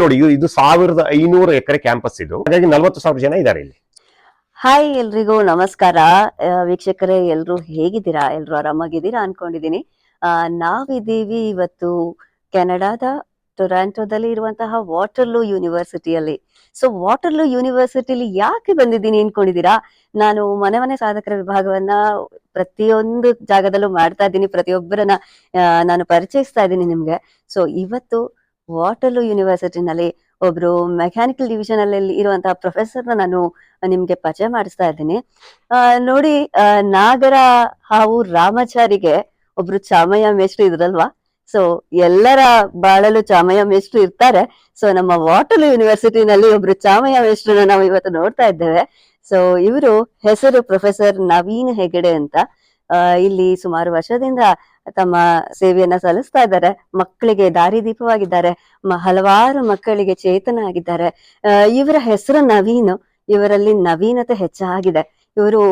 ನೋಡಿ, ಇದು- ಸಾವಿರದ ಐನೂರು ಎಕರೆ ಕ್ಯಾಂಪಸ್ ಇದು. ಹಾಗಾಗಿ ನಲವತ್ತು ಸಾವಿರ ಜನ ಇದ್ದಾರೆ ಇಲ್ಲಿ. ಹಾಯ್ ಎಲ್ರಿಗೂ ನಮಸ್ಕಾರ. ವೀಕ್ಷಕರೇ, ಎಲ್ರು ಹೇಗಿದ್ದೀರಾ? ಎಲ್ರು ಆರಾಮಾಗಿದ್ದೀರಾ ಅನ್ಕೊಂಡಿದೀನಿ ನಾವಿದ್ದೀವಿ ಇವತ್ತು ಕೆನಡಾದ ಟೊರಾಂಟೋದಲ್ಲಿ ಇರುವಂತಹ ವಾಟರ್ಲೂ ಯೂನಿವರ್ಸಿಟಿಯಲ್ಲಿ. ಸೊ ವಾಟರ್ಲೂ ಯೂನಿವರ್ಸಿಟಿಲಿ ಯಾಕೆ ಬಂದಿದ್ದೀನಿ ಅನ್ಕೊಂಡಿದ್ದೀರಾ? ನಾನು ಮನೆ ಮನೆ ಸಾಧಕರ ವಿಭಾಗವನ್ನ ಪ್ರತಿಯೊಂದು ಜಾಗದಲ್ಲೂ ಮಾಡ್ತಾ ಇದ್ದೀನಿ. ಪ್ರತಿಯೊಬ್ಬರನ್ನ ನಾನು ಪರಿಚಯಿಸ್ತಾ ಇದ್ದೀನಿ ನಿಮ್ಗೆ. ಸೊ ಇವತ್ತು ವಾಟರ್ಲೂ ಯೂನಿವರ್ಸಿಟಿನಲ್ಲಿ ಒಬ್ರು ಮೆಕ್ಯಾನಿಕಲ್ ಡಿವಿಷನ್ ಅಲ್ಲಿ ಇರುವಂತಹ ಪ್ರೊಫೆಸರ್ ನಾನು ನಿಮ್ಗೆ ಪರಿಚಯ ಮಾಡಿಸ್ತಾ ಇದ್ದೀನಿ. ನೋಡಿ ನಾಗರ ಹಾವು ರಾಮಾಚಾರಿಗೆ ಒಬ್ರು ಚಾಮಯ್ಯ ಮೇಷ್ಟ್ರು ಇದ್ರಲ್ವಾ? ಸೊ ಎಲ್ಲರ ಬಾಳಲು ಚಾಮಯ್ಯ ಮೇಷ್ಟ್ರು ಇರ್ತಾರೆ. ಸೊ ನಮ್ಮ ವಾಟಲು ಯೂನಿವರ್ಸಿಟಿನಲ್ಲಿ ಒಬ್ರು ಚಾಮಯ್ಯ ಮೇಷ್ಟ್ರನ್ನ ನಾವು ಇವತ್ತು ನೋಡ್ತಾ ಇದ್ದೇವೆ. ಸೊ ಇವರು ಹೆಸರು ಪ್ರೊಫೆಸರ್ ನವೀನ್ ಹೆಗಡೆ ಅಂತ. ಇಲ್ಲಿ ಸುಮಾರು ವರ್ಷದಿಂದ ತಮ್ಮ ಸೇವೆಯನ್ನ ಸಲ್ಲಿಸ್ತಾ ಇದ್ದಾರೆ. ಮಕ್ಕಳಿಗೆ ದಾರಿದೀಪವಾಗಿದ್ದಾರೆ ಹಲವಾರು ಮಕ್ಕಳಿಗೆ ಚೇತನ ಆಗಿದ್ದಾರೆ ಇವರ ಹೆಸರು ನವೀನ್. ಇವರಲ್ಲಿ ನವೀನತೆ ಹೆಚ್ಚಾಗಿದೆ. ಇವರು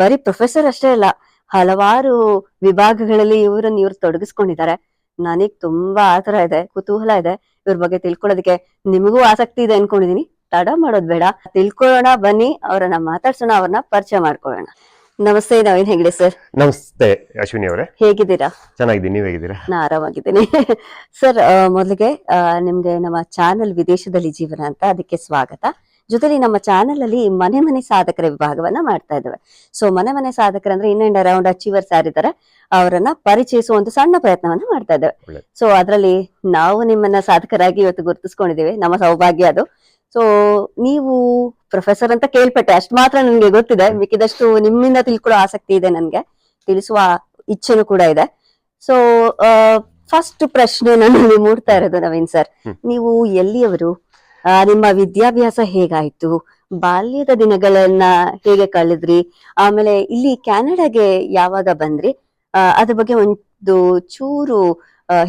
ಬರೀ ಪ್ರೊಫೆಸರ್ ಅಷ್ಟೇ ಅಲ್ಲ, ಹಲವಾರು ವಿಭಾಗಗಳಲ್ಲಿ ಇವರನ್ನ ಇವ್ರು ತೊಡಗಿಸ್ಕೊಂಡಿದ್ದಾರೆ. ನನಗ್ ತುಂಬಾ ಆತರ ಇದೆ, ಕುತೂಹಲ ಇದೆ. ಇವ್ರ ಬಗ್ಗೆ ತಿಳ್ಕೊಳ್ಳೋದಕ್ಕೆ ನಿಮಗೂ ಆಸಕ್ತಿ ಇದೆ ಅನ್ಕೊಂಡಿದೀನಿ. ತಡ ಮಾಡೋದ್ ಬೇಡ. ತಿಳ್ಕೊಳ್ಳೋಣ ಬನ್ನಿ, ಅವ್ರನ್ನ ಮಾತಾಡ್ಸೋಣ, ಅವ್ರನ್ನ ಪರಿಚಯ ಮಾಡ್ಕೊಳ್ಳೋಣ. ನಮಸ್ತೆ ನವೀನ್ ಹೆಗ್ಡೆ ಸರ್? ನಮಸ್ತೆ ಅಶ್ವಿನಿ ಅವರೇ. ಹೇಗಿದ್ದೀರಾ? ಚೆನ್ನಾಗಿದ್ದೀನಿ ನೀವು ಹೇಗಿದ್ದೀರಾ? ನಾ ಆರಾಮಾಗಿದ್ದೀನಿ. ಸರ್ ಮೊದಲಿಗೆ ನಿಮ್ಗೆ ನಮ್ಮ ಚಾನೆಲ್ ವಿದೇಶದಲ್ಲಿ ಜೀವನ ಅಂತ ಅದಕ್ಕೆ ಸ್ವಾಗತ. ಜೊತೆಲಿ ನಮ್ಮ ಚಾನೆಲ್ ಅಲ್ಲಿ ಮನೆ ಮನೆ ಸಾಧಕರ ವಿಭಾಗವನ್ನ ಮಾಡ್ತಾ ಇದ್ದೇವೆ. ಸೊ ಮನೆ ಮನೆ ಸಾಧಕರಂದ್ರೆ ಇನ್ ಅಂಡ್ ಅರೌಂಡ್ ಅಚೀವರ್ಸ್ ಯಾರಿದ್ದಾರೆ ಅವರನ್ನ ಪರಿಚಯಿಸುವಂತ ಸಣ್ಣ ಪ್ರಯತ್ನವನ್ನ ಮಾಡ್ತಾ ಇದ್ದೇವೆ. ಸೊ ಅದರಲ್ಲಿ ನಾವು ನಿಮ್ಮನ್ನ ಸಾಧಕರಾಗಿ ಇವತ್ತು ಗುರುತಿಸ್ಕೊಂಡಿದ್ದೀವಿ. ನಮ್ಮ ಸೌಭಾಗ್ಯ ಅದು. ಸೊ ನೀವು ಪ್ರೊಫೆಸರ್ ಅಂತ ಕೇಳ್ಪಟ್ಟೆ. ಅಷ್ಟು ಮಾತ್ರ ನನಗೆ ಗೊತ್ತಿದೆ. ಮಿಕ್ಕಿದಷ್ಟು ನಿಮ್ಮಿಂದ ತಿಳ್ಕೊಳ್ಳೋ ಆಸಕ್ತಿ ಇದೆ ನನಗೆ. ತಿಳಿಸುವ ಇಚ್ಛೆನೂ ಕೂಡ ಇದೆ. ಸೊ ಫಸ್ಟ್ ಪ್ರಶ್ನೆ ನನ್ನಲ್ಲಿ ಮೂಡ್ತಾ ಇರೋದು ನವೀನ್ ಸರ್. ನೀವು ಎಲ್ಲಿಯವರು? ನಿಮ್ಮ ವಿದ್ಯಾಭ್ಯಾಸ ಹೇಗಾಯ್ತು? ಬಾಲ್ಯದ ದಿನಗಳನ್ನ ಹೇಗೆ ಕಳೆದ್ರಿ? ಆಮೇಲೆ ಇಲ್ಲಿ ಕ್ಯಾನಡಾಗೆ ಯಾವಾಗ ಬಂದ್ರಿ? ಅದ್ರ ಬಗ್ಗೆ ಒಂದು ಚೂರು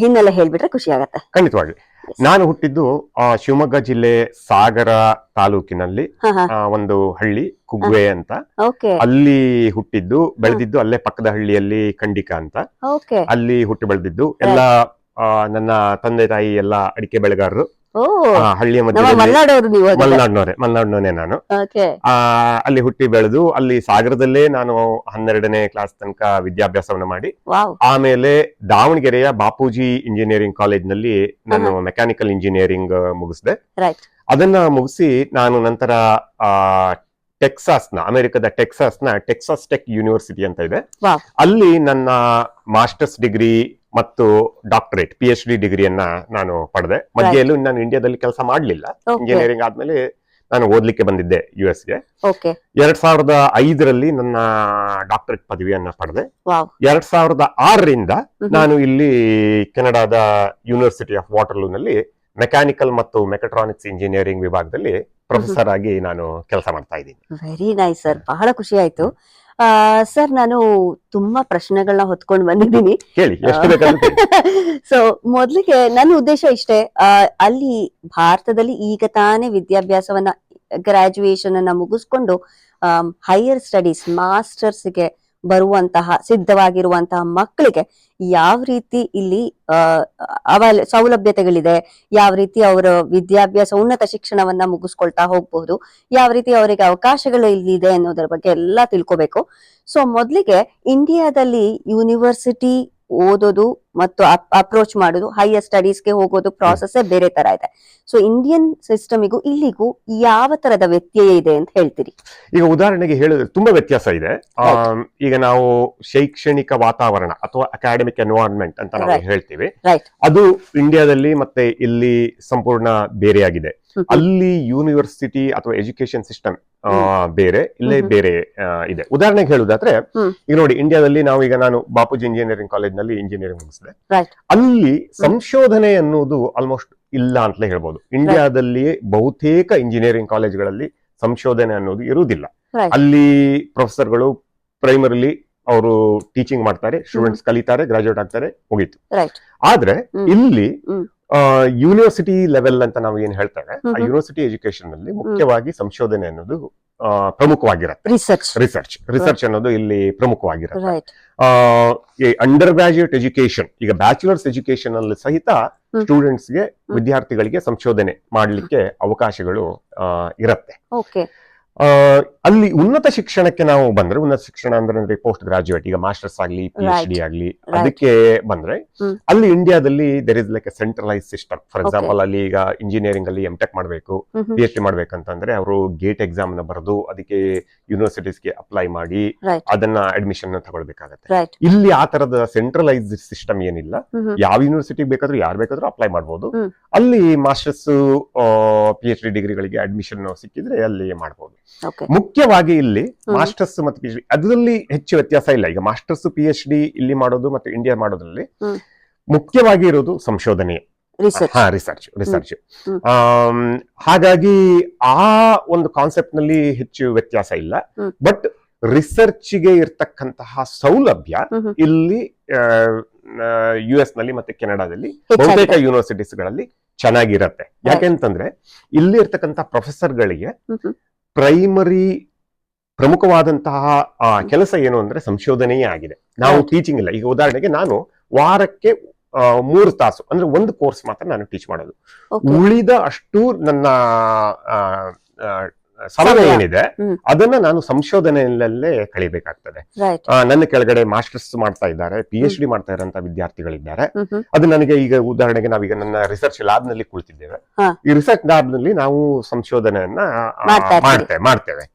ಹಿನ್ನೆಲೆ ಹೇಳ್ಬಿಟ್ರೆ ಖುಷಿ ಆಗತ್ತೆ. ಖಂಡಿತವಾಗಿ ನಾನು ಹುಟ್ಟಿದ್ದು ಆ, ಶಿವಮೊಗ್ಗ ಜಿಲ್ಲೆ ಸಾಗರ ತಾಲೂಕಿನಲ್ಲಿ ಹಾ ಹಾ. ಆ, ಒಂದು ಹಳ್ಳಿ ಕುಗ್ವೆ ಅಂತ. ಓಕೆ ಅಲ್ಲಿ ಹುಟ್ಟಿದ್ದು ಬೆಳೆದಿದ್ದು ಅಲ್ಲೇ ಪಕ್ಕದ ಹಳ್ಳಿಯಲ್ಲಿ ಖಂಡಿಕ ಅಂತ. ಓಕೆ ಅಲ್ಲಿ ಹುಟ್ಟಿ ಬೆಳೆದಿದ್ದು. ಎಲ್ಲ ಆ, ನನ್ನ ತಂದೆ ತಾಯಿ ಎಲ್ಲ ಅಡಿಕೆ ಬೆಳೆಗಾರರು. ಹಳ್ಳಿಯ ಮಧ್ಯದಲ್ಲಿ ನೀವು ಮಲೆನಾಡಿನವರೇ ಮಲೆನಾಡಿನವನೇ ನಾನು. ಅಲ್ಲಿ ಹುಟ್ಟಿ ಬೆಳೆದು ಅಲ್ಲಿ ಸಾಗರದಲ್ಲೇ ನಾನು ಹನ್ನೆರಡನೇ ಕ್ಲಾಸ್ ತನಕ ವಿದ್ಯಾಭ್ಯಾಸವನ್ನ ಮಾಡಿ. ಆಮೇಲೆ ದಾವಣಗೆರೆಯ ಬಾಪೂಜಿ ಇಂಜಿನಿಯರಿಂಗ್ ಕಾಲೇಜ್ನಲ್ಲಿ ನಾನು ಮೆಕ್ಯಾನಿಕಲ್ ಇಂಜಿನಿಯರಿಂಗ್ ಮುಗಿಸಿದೆ. ಅದನ್ನ ಮುಗಿಸಿ ನಾನು ನಂತರ ಆ ಟೆಕ್ಸಾಸ್ನ ಅಮೆರಿಕದ ಟೆಕ್ಸಾಸ್ನ ಟೆಕ್ಸಾಸ್ ಟೆಕ್ ಯೂನಿವರ್ಸಿಟಿ ಅಂತ ಇದೆ. ಅಲ್ಲಿ ನನ್ನ ಮಾಸ್ಟರ್ಸ್ ಡಿಗ್ರಿ ಮತ್ತು ಡಾಕ್ಟರೇಟ್ ಪಿ ಎಚ್ ಡಿ ಡಿಗ್ರಿಯನ್ನ ನಾನು ಪಡೆದೆ. ಮಧ್ಯೆಯಲ್ಲೂ ನಾನು ಇಂಡಿಯಾದಲ್ಲಿ ಕೆಲಸ ಮಾಡಲಿಲ್ಲ. ಇಂಜಿನಿಯರಿಂಗ್ ಆದ್ಮೇಲೆ ನಾನು ಓದ್ಲಿಕ್ಕೆ ಬಂದಿದ್ದೆ ಯು ಗೆ. ಓಕೆ ಎರಡ್ ಸಾವಿರದ ಐದರಲ್ಲಿ ನನ್ನ ಡಾಕ್ಟರೇಟ್ ಪದವಿಯನ್ನ ಪಡೆದೆ. ಎರಡ್ ಸಾವಿರದ ಆರರಿಂದ ನಾನು ಇಲ್ಲಿ ಕೆನಡಾದ ಯೂನಿವರ್ಸಿಟಿ ಆಫ್ ವಾಟರ್ಲೂನಲ್ಲಿ ಮೆಕ್ಯಾನಿಕಲ್ ಮತ್ತು ಮೆಕಟ್ರಾನಿಕ್ಸ್ ಇಂಜಿನಿಯರಿಂಗ್ ವಿಭಾಗದಲ್ಲಿ ಪ್ರೊಫೆಸರ್ ಆಗಿ ನಾನು ಕೆಲಸ ಮಾಡ್ತಾ ಇದ್ದೀನಿ. ವೆರಿ ನೈಸ್ ಸರ್ ಬಹಳ ಖುಷಿ ಆಯ್ತು. ಸರ್ ನಾನು ತುಂಬಾ ಪ್ರಶ್ನೆಗಳನ್ನ ಹೊತ್ಕೊಂಡು ಬಂದಿದ್ದೀನಿ. ಸೊ ಮೊದ್ಲಿಗೆ ನನ್ನ ಉದ್ದೇಶ ಇಷ್ಟೇ ಅಲ್ಲಿ ಭಾರತದಲ್ಲಿ ಈಗ ತಾನೇ ವಿದ್ಯಾಭ್ಯಾಸವನ್ನ ಗ್ರಾಜುಯೇಷನ್ ಅನ್ನ ಮುಗಿಸ್ಕೊಂಡು ಹೈಯರ್ ಸ್ಟಡೀಸ್ ಮಾಸ್ಟರ್ಸ್ಗೆ ಬರುವಂತಹ, ಸಿದ್ಧವಾಗಿರುವಂತಹ ಮಕ್ಕಳಿಗೆ ಯಾವ ರೀತಿ ಇಲ್ಲಿ ಅವ ಸೌಲಭ್ಯತೆಗಳಿದೆ, ಯಾವ ರೀತಿ ಅವರ ವಿದ್ಯಾಭ್ಯಾಸ, ಉನ್ನತ ಶಿಕ್ಷಣವನ್ನ ಮುಗಿಸ್ಕೊಳ್ತಾ ಹೋಗ್ಬಹುದು, ಯಾವ ರೀತಿ ಅವರಿಗೆ ಅವಕಾಶಗಳು ಇಲ್ಲಿದೆ ಅನ್ನೋದ್ರ ಬಗ್ಗೆ ಎಲ್ಲ ತಿಳ್ಕೊಬೇಕು. ಸೊ ಮೊದಲಿಗೆ ಇಂಡಿಯಾದಲ್ಲಿ ಯೂನಿವರ್ಸಿಟಿ ಓದೋದು ಮತ್ತು ಅಪ್ರೋಚ್ ಮಾಡೋದು ಹೈಯರ್ ಸ್ಟಡೀಸ್ಗೆ ಹೋಗೋದು ಪ್ರಾಸೆಸ್ಸೇ ಬೇರೆ ತರ ಇದೆ. ಸೊ ಇಂಡಿಯನ್ ಸಿಸ್ಟಮಿಗೂ ಇಲ್ಲಿಗೂ ಯಾವ ತರದ ವ್ಯತ್ಯಯ ಇದೆ ಅಂತ ಹೇಳ್ತೀರಿ? ಈಗ ಉದಾಹರಣೆಗೆ ಹೇಳಿದ್ರೆ ತುಂಬಾ ವ್ಯತ್ಯಾಸ ಇದೆ. ಈಗ ನಾವು ಶೈಕ್ಷಣಿಕ ವಾತಾವರಣ ಅಥವಾ ಅಕಾಡೆಮಿಕ್ ಎನ್ವೈರನ್ಮೆಂಟ್ ಅಂತ ನಾವು ಹೇಳ್ತೀವಿ. ಅದು ಇಂಡಿಯಾದಲ್ಲಿ ಮತ್ತೆ ಇಲ್ಲಿ ಸಂಪೂರ್ಣ ಬೇರೆಯಾಗಿದೆ. ಅಲ್ಲಿ ಯೂನಿವರ್ಸಿಟಿ ಅಥವಾ ಎಜುಕೇಶನ್ ಸಿಸ್ಟಮ್ ಬೇರೆ ಇಲ್ಲೇ ಬೇರೆ ಇದೆ. ಉದಾಹರಣೆಗೆ ಹೇಳುದಾದ್ರೆ. ಈಗ ನೋಡಿ ಇಂಡಿಯಾದಲ್ಲಿ ನಾವು ಈಗ ನಾನು ಬಾಪೂಜಿ ಇಂಜಿನಿಯರಿಂಗ್ ಕಾಲೇಜ್ನಲ್ಲಿ ಇಂಜಿನಿಯರಿಂಗ್ ಮುಗಿಸಿದೆ. ಅಲ್ಲಿ ಸಂಶೋಧನೆ ಅನ್ನೋದು ಆಲ್ಮೋಸ್ಟ್ ಇಲ್ಲ ಅಂತಲೇ ಹೇಳ್ಬೋದು. ಇಂಡಿಯಾದಲ್ಲಿ ಬಹುತೇಕ ಇಂಜಿನಿಯರಿಂಗ್ ಕಾಲೇಜ್ಗಳಲ್ಲಿ ಸಂಶೋಧನೆ ಅನ್ನೋದು ಇರುವುದಿಲ್ಲ. ಅಲ್ಲಿ ಪ್ರೊಫೆಸರ್ಗಳು ಪ್ರೈಮರಿಲಿ ಅವರು ಟೀಚಿಂಗ್ ಮಾಡ್ತಾರೆ ಸ್ಟೂಡೆಂಟ್ಸ್ ಕಲಿತಾರೆ ಗ್ರಾಜುಯೇಟ್ ಆಗ್ತಾರೆ ಮುಗೀತು. ಆದ್ರೆ ಇಲ್ಲಿ. ಯೂನಿವರ್ಸಿಟಿ ಲೆವೆಲ್ ಅಂತ ನಾವು ಏನ್ ಹೇಳ್ತೇವೆ ಆ. ಯೂನಿವರ್ಸಿಟಿ ಎಜುಕೇಶನ್ನಲ್ಲಿ ಮುಖ್ಯವಾಗಿ ಸಂಶೋಧನೆ ಅನ್ನೋದು ಪ್ರಮುಖವಾಗಿರುತ್ತೆ. ರಿಸರ್ಚ್ ರಿಸರ್ಚ್ ರಿಸರ್ಚ್ ಅನ್ನೋದು ಇಲ್ಲಿ ಪ್ರಮುಖವಾಗಿರುತ್ತೆ. ಈ ಅಂಡರ್ ಗ್ರಾಜುಯೇಟ್ ಎಜುಕೇಶನ್ ಈಗ ಬ್ಯಾಚುಲರ್ಸ್ ಎಜುಕೇಶನ್ ಅಲ್ಲಿ ಸಹಿತ ಸ್ಟೂಡೆಂಟ್ಸ್ಗೆ ವಿದ್ಯಾರ್ಥಿಗಳಿಗೆ ಸಂಶೋಧನೆ ಮಾಡಲಿಕ್ಕೆ ಅವಕಾಶಗಳು ಇರುತ್ತೆ. ಅಲ್ಲಿ ಉನ್ನತ ಶಿಕ್ಷಣಕ್ಕೆ ನಾವು ಬಂದ್ರೆ ಉನ್ನತ ಶಿಕ್ಷಣ ಅಂದ್ರೆ ಪೋಸ್ಟ್ ಗ್ರಾಜುಯೇಟ್ ಈಗ ಮಾಸ್ಟರ್ಸ್ ಆಗ್ಲಿ ಪಿ ಎಚ್ ಡಿ ಆಗ್ಲಿ ಅದಕ್ಕೆ ಬಂದ್ರೆ ಅಲ್ಲಿ ಇಂಡಿಯಾದಲ್ಲಿ there is like a centralise system for example ಅಲ್ಲಿ ಈಗ ಇಂಜಿನಿಯರಿಂಗ್ ಅಲ್ಲಿ ಎಂ ಟೆಕ್ ಮಾಡಬೇಕು ಪಿ ಎಚ್ ಡಿ ಮಾಡ್ಬೇಕಂತಂದ್ರೆ ಅವರು ಗೇಟ್ ಎಕ್ಸಾಮ್ನ ಬರೆದು ಅದಕ್ಕೆ ಯೂನಿವರ್ಸಿಟೀಸ್ಗೆ ಅಪ್ಲೈ ಮಾಡಿ ಅದನ್ನ ಅಡ್ಮಿಷನ್ ತಗೊಳ್ಬೇಕಾಗತ್ತೆ. ಇಲ್ಲಿ ಆ ತರದ ಸೆಂಟ್ರಲೈಸ್ ಸಿಸ್ಟಮ್ ಏನಿಲ್ಲ. ಯಾವ ಯೂನಿವರ್ಸಿಟಿ ಬೇಕಾದ್ರೂ ಯಾರು ಬೇಕಾದ್ರೂ ಅಪ್ಲೈ ಮಾಡಬಹುದು ಅಲ್ಲಿ ಮಾಸ್ಟರ್ಸ್ ಪಿ ಎಚ್ ಡಿ ಡಿಗ್ರಿಗಳಿಗೆ ಅಡ್ಮಿಷನ್ ಸಿಕ್ಕಿದ್ರೆ ಅಲ್ಲಿ ಮಾಡಬಹುದು ಮುಖ್ಯವಾಗಿ ಇಲ್ಲಿ ಮಾಸ್ಟರ್ಸ್ ಮತ್ತು ಪಿ ಎಚ್ ಡಿ ಅದರಲ್ಲಿ ಹೆಚ್ಚು ವ್ಯತ್ಯಾಸ ಇಲ್ಲ. ಈಗ ಮಾಸ್ಟರ್ಸ್ ಪಿ ಎಚ್ ಡಿ ಇಲ್ಲಿ ಮಾಡೋದು ಮತ್ತು ಇಂಡಿಯಾ ಮಾಡೋದ್ರಲ್ಲಿ ಮುಖ್ಯವಾಗಿ ಇರೋದು ಸಂಶೋಧನೆ. ರಿಸರ್ಚ್ ಹಾ ರಿಸರ್ಚ್ ರಿಸರ್ಚ್. ಹಾಗಾಗಿ ಆ ಒಂದು ಕಾನ್ಸೆಪ್ಟ್ನಲ್ಲಿ ಹೆಚ್ಚು ವ್ಯತ್ಯಾಸ ಇಲ್ಲ. ಬಟ್ ರಿಸರ್ಚ್ಗೆ ಇರ್ತಕ್ಕಂತಹ ಸೌಲಭ್ಯ ಇಲ್ಲಿ ಯು ಎಸ್ನಲ್ಲಿ ಮತ್ತೆ ಕೆನಡಾದಲ್ಲಿ ಬಹುತೇಕ ಯೂನಿವರ್ಸಿಟೀಸ್ಗಳಲ್ಲಿ ಚೆನ್ನಾಗಿರತ್ತೆ. ಯಾಕೆಂತಂದ್ರೆ ಇಲ್ಲಿ ಇರ್ತಕ್ಕಂಥ ಪ್ರೊಫೆಸರ್ ಗಳಿಗೆ ಪ್ರೈಮರಿ ಪ್ರಮುಖವಾದಂತಹ ಆ, ಕೆಲಸ ಏನು ಅಂದ್ರೆ ಸಂಶೋಧನೆಯೇ ಆಗಿದೆ. ನಾವು ಟೀಚಿಂಗ್ ಇಲ್ಲ. ಈಗ ಉದಾಹರಣೆಗೆ ನಾನು ವಾರಕ್ಕೆ ಮೂರು ತಾಸು ಅಂದ್ರೆ ಒಂದು ಕೋರ್ಸ್ ಮಾತ್ರ ನಾನು ಟೀಚ್ ಮಾಡೋದು. ಉಳಿದ ಅಷ್ಟು ನನ್ನ ಸಮಯ. ಏನಿದೆ ಅದನ್ನ ನಾನು ಸಂಶೋಧನೆಯಲ್ಲೇ ಕಳಿಬೇಕಾಗ್ತದೆ. ನನ್ನ ಕೆಳಗಡೆ ಮಾಸ್ಟರ್ಸ್ ಮಾಡ್ತಾ ಇದ್ದಾರೆ ಪಿ ಎಚ್ ಡಿ ಮಾಡ್ತಾ ಇರೋಂತ ವಿದ್ಯಾರ್ಥಿಗಳಿದ್ದಾರೆ. ಅದು ನನಗೆ ಈಗ ಉದಾಹರಣೆಗೆ ನಾವೀಗ ನನ್ನ ರಿಸರ್ಚ್ ಲ್ಯಾಬ್ನಲ್ಲಿ ಕುಳಿತಿದ್ದೇವೆ ಈ ರಿಸರ್ಚ್ ಲ್ಯಾಬ್ನಲ್ಲಿ ನಾವು ಸಂಶೋಧನೆಯನ್ನ. ಮಾಡ್ತೇವೆ ಮಾಡ್ತೇವೆ.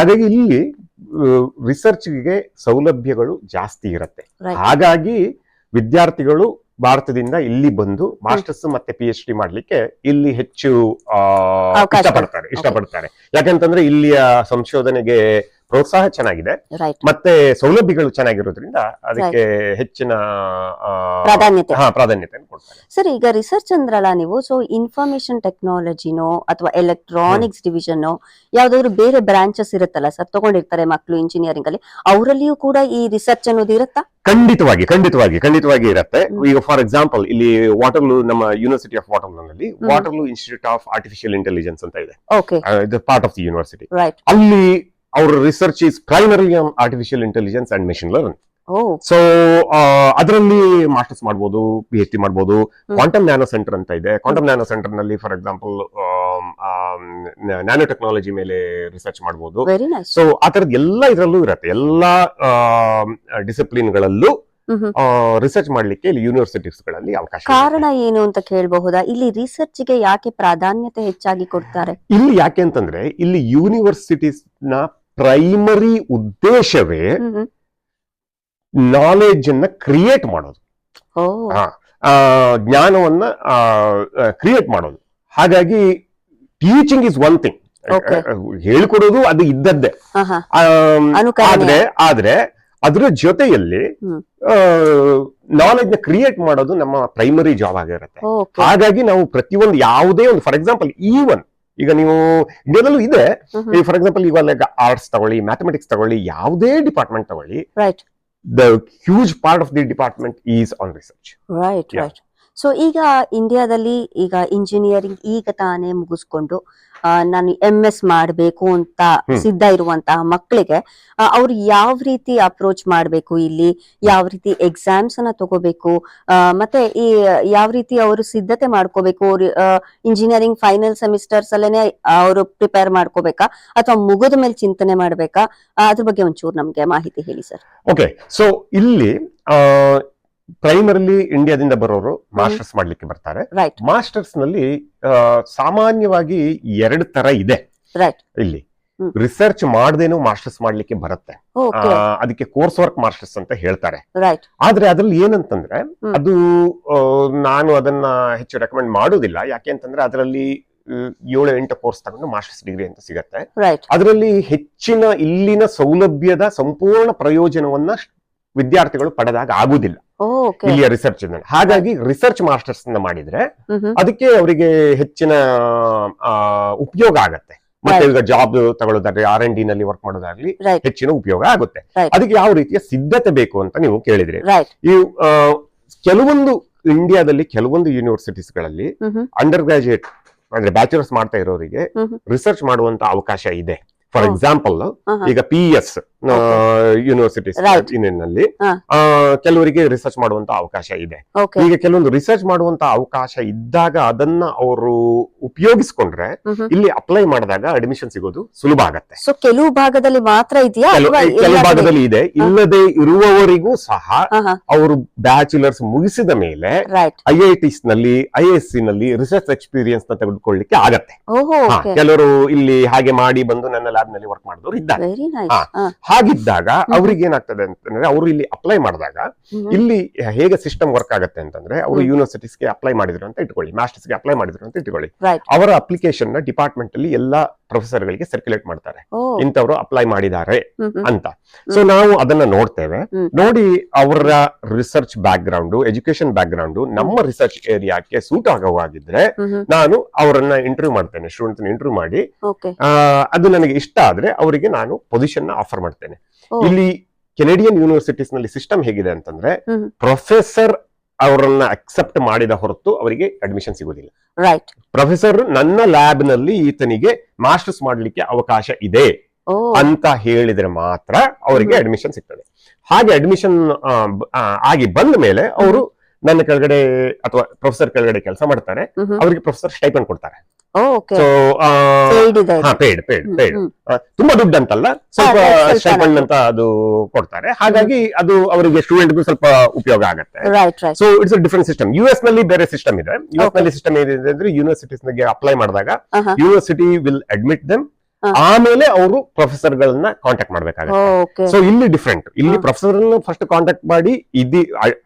ಹಾಗಾಗಿ ಇಲ್ಲಿ ರಿಸರ್ಚ್ಗೆ ಸೌಲಭ್ಯಗಳು ಜಾಸ್ತಿ ಇರುತ್ತೆ. ಹಾಗಾಗಿ ವಿದ್ಯಾರ್ಥಿಗಳು ಭಾರತದಿಂದ ಇಲ್ಲಿ ಬಂದು ಮಾಸ್ಟರ್ಸ್ ಮತ್ತೆ ಪಿ ಎಚ್ ಡಿ ಮಾಡ್ಲಿಕ್ಕೆ ಇಲ್ಲಿ ಹೆಚ್ಚು. ಇಷ್ಟಪಡ್ತಾರೆ ಇಷ್ಟಪಡ್ತಾರೆ ಯಾಕಂತಂದ್ರೆ ಇಲ್ಲಿಯ ಸಂಶೋಧನೆಗೆ ಪ್ರೋತ್ಸಾಹ ಚೆನ್ನಾಗಿದೆ. ಮತ್ತೆ ಸೌಲಭ್ಯಗಳು ಚೆನ್ನಾಗಿರೋದ್ರಿಂದ ಅದಕ್ಕೆ ಹೆಚ್ಚಿನ ಪ್ರಾಧಾನ್ಯತೆ. ಹಾ ಪ್ರಾಧಾನ್ಯತೆಯನ್ನು ಕೊಡ್ತಾರೆ. ಸರ್ ಈಗ ರಿಸರ್ಚ್ ಅಂದ್ರಲ್ಲ ನೀವು ಸೊ ಇನ್ಫಾರ್ಮೇಶನ್ ಟೆಕ್ನಾಲಜಿನೋ ಅಥವಾ ಎಲೆಕ್ಟ್ರಾನಿಕ್ಸ್ ಡಿವಿಷನ್ ಯಾವ್ದಾದ್ರು ಬೇರೆ ಬ್ರಾಂಚಸ್ ಇರುತ್ತಲ್ಲ ಸರ್ ತಗೊಂಡಿರ್ತಾರೆ ಮಕ್ಕಳು ಇಂಜಿನಿಯರಿಂಗ್ ಅಲ್ಲಿ. ಅವರಲ್ಲಿಯೂ ಕೂಡ ಈ ರಿಸರ್ಚ್ ಅನ್ನೋದು ಇರುತ್ತಾ? ಖಂಡಿತವಾಗಿ ಖಂಡಿತವಾಗಿ ಖಂಡಿತವಾಗಿ ಇರುತ್ತೆ. ಈಗ ಫಾರ್ ಎಕ್ಸಾಂಪಲ್ ಇಲ್ಲಿ ವಾಟರ್ಲೂ ನಮ್ಮ university of ವಾಟರ್ಲೂನಲ್ಲಿ. Waterloo institute of artificial intelligence ಅಂತ ಇದೆ. Part of the university right ಅಲ್ಲಿ ಅವರ research is primary on artificial intelligence and machine learn so ಅದರಲ್ಲಿ ಮಾಸ್ಟರ್ಸ್ ಮಾಡ್ಬೋದು ಪಿ ಎಚ್ ಡಿ ಮಾಡ್ಬೋದು. ಹ್ಮ್. ಕ್ವಾಂಟಮ್ ನ್ಯಾನೋ ಸೆಂಟರ್ ಅಂತ ಇದೆ. ಕ್ವಾಂಟಮ್ ನ್ಯಾನೋ ಸೆಂಟರ್ನಲ್ಲಿ ಫಾರ್ ಎಕ್ಸಾಂಪಲ್ ನ್ಯಾನೋ ಟೆಕ್ನಾಲಜಿ ಮೇಲೆ ರಿಸರ್ಚ್ ಮಾಡಬಹುದು ಸೊ ಆ ತರದ ಎಲ್ಲ ಇದರಲ್ಲೂ ಇರತ್ತೆ. ಎಲ್ಲಾ ಡಿಸಿಪ್ಲಿನ್ ಗಳಲ್ಲೂ ರಿಸರ್ಚ್ ಮಾಡ್ಲಿಕ್ಕೆ ಇಲ್ಲಿ ಯೂನಿವರ್ಸಿಟೀಸ್ಗಳಲ್ಲಿ ಅವಕಾಶ. ಕಾರಣ ಏನು ಅಂತ ಕೇಳಬಹುದಾ? ಇಲ್ಲಿ ರಿಸರ್ಚ್ಗೆ ಯಾಕೆ ಪ್ರಾಧಾನ್ಯತೆ ಹೆಚ್ಚಾಗಿ ಕೊಡ್ತಾರೆ? ಇಲ್ಲಿ ಯಾಕೆ ಅಂತಂದ್ರೆ ಇಲ್ಲಿ ಯೂನಿವರ್ಸಿಟೀಸ್ನ ಪ್ರೈಮರಿ ಉದ್ದೇಶವೇ ನಾಲೆಡ್ಜ್ ಅನ್ನ ಕ್ರಿಯೇಟ್ ಮಾಡೋದು. ಜ್ಞಾನವನ್ನ ಕ್ರಿಯೇಟ್ ಮಾಡೋದು. ಹಾಗಾಗಿ ಟೀಚಿಂಗ್ ಇಸ್ ಒನ್ ಥಿಂಗ್. ಹೇಳ್ಕೊಡೋದು ಅದು ಇದ್ದದ್ದೇ. ಆದ್ರೆ ಆದ್ರೆ ಅದರ ಜೊತೆಯಲ್ಲಿ. ನಾಲೆಜ್ನ ಕ್ರಿಯೇಟ್ ಮಾಡೋದು ನಮ್ಮ ಪ್ರೈಮರಿ ಜಾಬ್ ಆಗಿರುತ್ತೆ. ಹಾಗಾಗಿ ನಾವು ಪ್ರತಿಯೊಂದು ಯಾವುದೇ ಒಂದು ಫಾರ್ ಎಕ್ಸಾಂಪಲ್ ಈವನ್ ಈಗ ನೀವು ಇಂಡಿಯಾದಲ್ಲೂ ಇದೆ. ಈಗ ಫಾರ್ ಎಕ್ಸಾಂಪಲ್ ಇವಾಗ ಆರ್ಟ್ಸ್ ತಗೊಳ್ಳಿ ಮ್ಯಾಥಮೆಟಿಕ್ಸ್ ತಗೊಳ್ಳಿ ಯಾವುದೇ ಡಿಪಾರ್ಟ್ಮೆಂಟ್ ತಗೊಳ್ಳಿ right the huge part of the department is on research right right so ಈಗ ಇಂಡಿಯಾದಲ್ಲಿ ಈಗ ಇಂಜಿನಿಯರಿಂಗ್ ಈಗ ತಾನೇ ಮುಗಿಸ್ಕೊಂಡು ನಾನು ಎಂ ಎಸ್ ಮಾಡಬೇಕು ಅಂತ ಸಿದ್ಧ ಇರುವಂತಹ ಮಕ್ಕಳಿಗೆ ಅವ್ರು ಯಾವ ರೀತಿ ಅಪ್ರೋಚ್ ಮಾಡಬೇಕು ಇಲ್ಲಿ ಯಾವ ರೀತಿ ಎಕ್ಸಾಮ್ಸ್ ಅನ್ನ ತಗೋಬೇಕು ಆ, ಮತ್ತೆ ಈ ಯಾವ ರೀತಿ ಅವರು ಸಿದ್ಧತೆ ಮಾಡ್ಕೋಬೇಕು ಇಂಜಿನಿಯರಿಂಗ್ ಫೈನಲ್ ಸೆಮಿಸ್ಟರ್ಸ್ ಅಲ್ಲೇನೆ ಅವರು ಪ್ರಿಪೇರ್ ಮಾಡ್ಕೋಬೇಕಾ ಅಥವಾ ಮುಗಿದ ಮೇಲೆ ಚಿಂತನೆ ಮಾಡ್ಬೇಕಾ ಅದ್ರ ಬಗ್ಗೆ ಒಂಚೂರು ನಮ್ಗೆ ಮಾಹಿತಿ ಹೇಳಿ ಸರ್. ಓಕೆ ಸೊ ಇಲ್ಲಿ ಪ್ರೈಮರಿಲಿ ಇಂಡಿಯಾದಿಂದ ಬರೋರು ಮಾಸ್ಟರ್ಸ್ ಮಾಡ್ಲಿಕ್ಕೆ ಬರ್ತಾರೆ. ಮಾಸ್ಟರ್ಸ್ನಲ್ಲಿ ಸಾಮಾನ್ಯವಾಗಿ ಎರಡು ತರ ಇದೆ. ಇಲ್ಲಿ. ರಿಸರ್ಚ್ ಮಾಡದೇನು ಮಾಸ್ಟರ್ಸ್ ಮಾಡ್ಲಿಕ್ಕೆ ಬರುತ್ತೆ. ಅದಕ್ಕೆ ಕೋರ್ಸ್ ವರ್ಕ್ ಮಾಸ್ಟರ್ಸ್ ಅಂತ ಹೇಳ್ತಾರೆ. ಆದ್ರೆ ಅದ್ರಲ್ಲಿ ಏನಂತಂದ್ರೆ ಅದು ನಾನು ಅದನ್ನ ಹೆಚ್ಚು ರೆಕಮೆಂಡ್ ಮಾಡೋದಿಲ್ಲ ಯಾಕೆ ಅಂತಂದ್ರೆ ಅದರಲ್ಲಿ ಏಳು ಎಂಟು ಕೋರ್ಸ್ ತಗೊಂಡು ಮಾಸ್ಟರ್ಸ್ ಡಿಗ್ರಿ ಅಂತ ಸಿಗತ್ತೆ. ಅದರಲ್ಲಿ ಹೆಚ್ಚಿನ ಇಲ್ಲಿನ ಸೌಲಭ್ಯದ ಸಂಪೂರ್ಣ ಪ್ರಯೋಜನವನ್ನ ವಿದ್ಯಾರ್ಥಿಗಳು ಪಡೆದಾಗ ಆಗುದಿಲ್ಲ ಇಲ್ಲಿಯ ರಿಸರ್ಚ್ ಹಾಗಾಗಿ ರಿಸರ್ಚ್ ಮಾಸ್ಟರ್ಸ್ ಮಾಡಿದ್ರೆ ಅದಕ್ಕೆ ಅವರಿಗೆ ಹೆಚ್ಚಿನ ಉಪಯೋಗ ಆಗತ್ತೆ. ಮತ್ತೆ ಈಗ ಜಾಬ್ ತಗೊಳ್ಳೋದಾಗ್ಲಿ ಆರ್ ಎನ್ ಡಿ ನಲ್ಲಿ ವರ್ಕ್ ಮಾಡೋದಾಗ್ಲಿ ಹೆಚ್ಚಿನ ಉಪಯೋಗ ಆಗುತ್ತೆ. ಅದಕ್ಕೆ ಯಾವ ರೀತಿಯ ಸಿದ್ಧತೆ ಬೇಕು ಅಂತ ನೀವು ಕೇಳಿದ್ರಿ. ಈ ಕೆಲವೊಂದು ಇಂಡಿಯಾದಲ್ಲಿ ಕೆಲವೊಂದು ಯೂನಿವರ್ಸಿಟೀಸ್ಗಳಲ್ಲಿ ಅಂಡರ್ ಗ್ರಾಜುಯೇಟ್ ಅಂದ್ರೆ ಬ್ಯಾಚುಲರ್ಸ್ ಮಾಡ್ತಾ ಇರೋರಿಗೆ. ರಿಸರ್ಚ್ ಮಾಡುವಂತ ಅವಕಾಶ ಇದೆ. ಫಾರ್. ಎಕ್ಸಾಂಪಲ್. ಈಗ ಪಿ ಎಸ್ ಯೂನಿವರ್ಸಿಟೀಸ್. ನಲ್ಲಿ ಆ, ಕೆಲವರಿಗೆ ರಿಸರ್ಚ್ ಮಾಡುವಂತ ಅವಕಾಶ ಇದೆ. ಈಗ ಕೆಲವೊಂದು ರಿಸರ್ಚ್ ಮಾಡುವಂತ ಅವಕಾಶ ಇದ್ದಾಗ ಅದನ್ನ ಅವರು ಉಪಯೋಗಿಸಿಕೊಂಡ್ರೆ ಇಲ್ಲಿ ಅಪ್ಲೈ ಮಾಡಿದಾಗ ಅಡ್ಮಿಷನ್ ಸಿಗೋದು ಸುಲಭ ಆಗತ್ತೆ. ಸೊ ಕೆಲವು ಭಾಗದಲ್ಲಿ ಮಾತ್ರ ಇದೆಯಾ ಕೆಲವು? ಭಾಗದಲ್ಲಿ ಇದೆ. ಇಲ್ಲದೆ ಇರುವವರಿಗೂ ಸಹ. ಅವರು ಬ್ಯಾಚುಲರ್ಸ್ ಮುಗಿಸಿದ ಮೇಲೆ ಐ ಐ ಟಿಸ್ನಲ್ಲಿ ಐ ಎಸ್ ಸಿ ನಲ್ಲಿ ರಿಸರ್ಚ್ ಎಕ್ಸ್ಪೀರಿಯನ್ಸ್ನ ತೆಗೆದುಕೊಳ್ಳಿಕ್ಕೆ ಆಗತ್ತೆ. ಕೆಲವರು ಇಲ್ಲಿ ಹಾಗೆ ಮಾಡಿ ಬಂದು ನನ್ನ ಲ್ಯಾಬ್ನಲ್ಲಿ ವರ್ಕ್ ಮಾಡಿದವರು ಇದ್ದಾರೆ. ಹಾಗಿದ್ದಾಗ ಅವ್ರಿಗೆ ಏನಾಗ್ತದೆ ಅಂತಂದ್ರೆ ಅವರು ಇಲ್ಲಿ ಅಪ್ಲೈ ಮಾಡಿದಾಗ ಇಲ್ಲಿ ಹೇಗೆ ಸಿಸ್ಟಮ್ ವರ್ಕ್ ಆಗುತ್ತೆ ಅಂತಂದ್ರೆ ಅವರು. ಯೂನಿವರ್ಸಿಟೀಸ್ಗೆ ಅಪ್ಲೈ ಮಾಡಿದ್ರು ಅಂತ ಇಟ್ಕೊಳ್ಳಿ ಮಾಸ್ಟರ್ಸ್ಗೆ ಅಪ್ಲೈ ಮಾಡಿದ್ರು ಅಂತ ಇಟ್ಕೊಳ್ಳಿ. ಅವರ ಅಪ್ಲಿಕೇಶನ್ನ ಡಿಪಾರ್ಟ್ಮೆಂಟ್ ಅಲ್ಲಿ ಎಲ್ಲಾ ಪ್ರೊಫೆಸರ್ ಗಳಿಗೆ ಸರ್ಕ್ಯುಲೇಟ್ ಮಾಡ್ತಾರೆ ಇಂಥವ್ರು ಅಪ್ಲೈ ಮಾಡಿದ್ದಾರೆ. ಅಂತ. ಸೊ ನಾವು ಅದನ್ನ ನೋಡ್ತೇವೆ. ನೋಡಿ ಅವರ research background education background ನಮ್ಮ ರಿಸರ್ಚ್ ಏರಿಯಾಕ್ಕೆ ಸೂಟ್ ಆಗುವಾಗಿದ್ರೆ. ನಾನು ಅವರನ್ನ ಇಂಟರ್ವ್ಯೂ ಮಾಡ್ತೇನೆ ಸ್ಟೂಡೆಂಟ್ ಇಂಟರ್ವ್ಯೂ ಮಾಡಿ. ಅದು ನನಗೆ ಇಷ್ಟ ಆದ್ರೆ ಅವರಿಗೆ ನಾನು ಪೊಸಿಷನ್ನ ಆಫರ್ ಮಾಡ್ತೇನೆ. ಇಲ್ಲಿ ಕೆನಡಿಯನ್ ಯೂನಿವರ್ಸಿಟೀಸ್ನಲ್ಲಿ ಸಿಸ್ಟಮ್ ಹೇಗಿದೆ ಅಂತಂದ್ರೆ ಪ್ರೊಫೆಸರ್ ಅವರನ್ನ ಅಕ್ಸೆಪ್ಟ್ ಮಾಡಿದ ಹೊರತು ಅವರಿಗೆ ಅಡ್ಮಿಷನ್ ಸಿಗೋದಿಲ್ಲ ರೈಟ್ ಪ್ರೊಫೆಸರ್ ನನ್ನ ಲ್ಯಾಬ್ನಲ್ಲಿ ಈತನಿಗೆ ಮಾಸ್ಟರ್ಸ್ ಮಾಡ್ಲಿಕ್ಕೆ ಅವಕಾಶ ಇದೆ ಅಂತ ಹೇಳಿದ್ರೆ ಮಾತ್ರ ಅವರಿಗೆ ಅಡ್ಮಿಷನ್ ಸಿಗ್ತದೆ. ಹಾಗೆ ಅಡ್ಮಿಷನ್ ಆಗಿ ಬಂದ ಮೇಲೆ ಅವರು ನನ್ನ ಕೆಳಗಡೆ ಅಥವಾ ಪ್ರೊಫೆಸರ್ ಕೆಳಗಡೆ ಕೆಲಸ ಮಾಡ್ತಾರೆ. ಅವರಿಗೆ ಪ್ರೊಫೆಸರ್ ಸ್ಟೈಪನ್ ಕೊಡ್ತಾರೆ. So paid paid paid. ತುಂಬಾ ದುಡ್ಡು ಅಂತಲ್ಲ ಸ್ವಲ್ಪ ಸ್ಟೈಪಂಡ್ ಅಂತ ಅದು ಕೊಡ್ತಾರೆ. ಹಾಗಾಗಿ ಅದು ಅವರಿಗೆ ಸ್ಟೂಡೆಂಟ್ಗೂ ಸ್ವಲ್ಪ ಉಪಯೋಗ ಆಗುತ್ತೆ. So it's different system U ಎಸ್ನಲ್ಲಿ ಬೇರೆ ಸಿಸ್ಟಮ್ ಇದೆ. U S. ನಲ್ಲಿ ಸಿಸ್ಟಮ್ ಏನಿದೆ ಅಂದ್ರೆ ಯೂನಿವರ್ಸಿಟೀಸ್ಗೆ ಅಪ್ಲೈ ಮಾಡಿದಾಗ. ಯೂನಿವರ್ಸಿಟಿ ವಿಲ್ ಅಡ್ಮಿಟ್ ದೆಮ್ ಆಮೇಲೆ ಅವರು ಪ್ರೊಫೆಸರ್ ಗಳನ್ನ ಕಾಂಟ್ಯಾಕ್ಟ್ ಮಾಡ್ಬೇಕಾಗುತ್ತೆ ಸೊ ಇಲ್ಲಿ ಡಿಫ್ರೆಂಟ್ ಇಲ್ಲಿ. ಪ್ರೊಫೆಸರ್ ಫಸ್ಟ್ ಕಾಂಟ್ಯಾಕ್ಟ್ ಮಾಡಿ ಇದಿ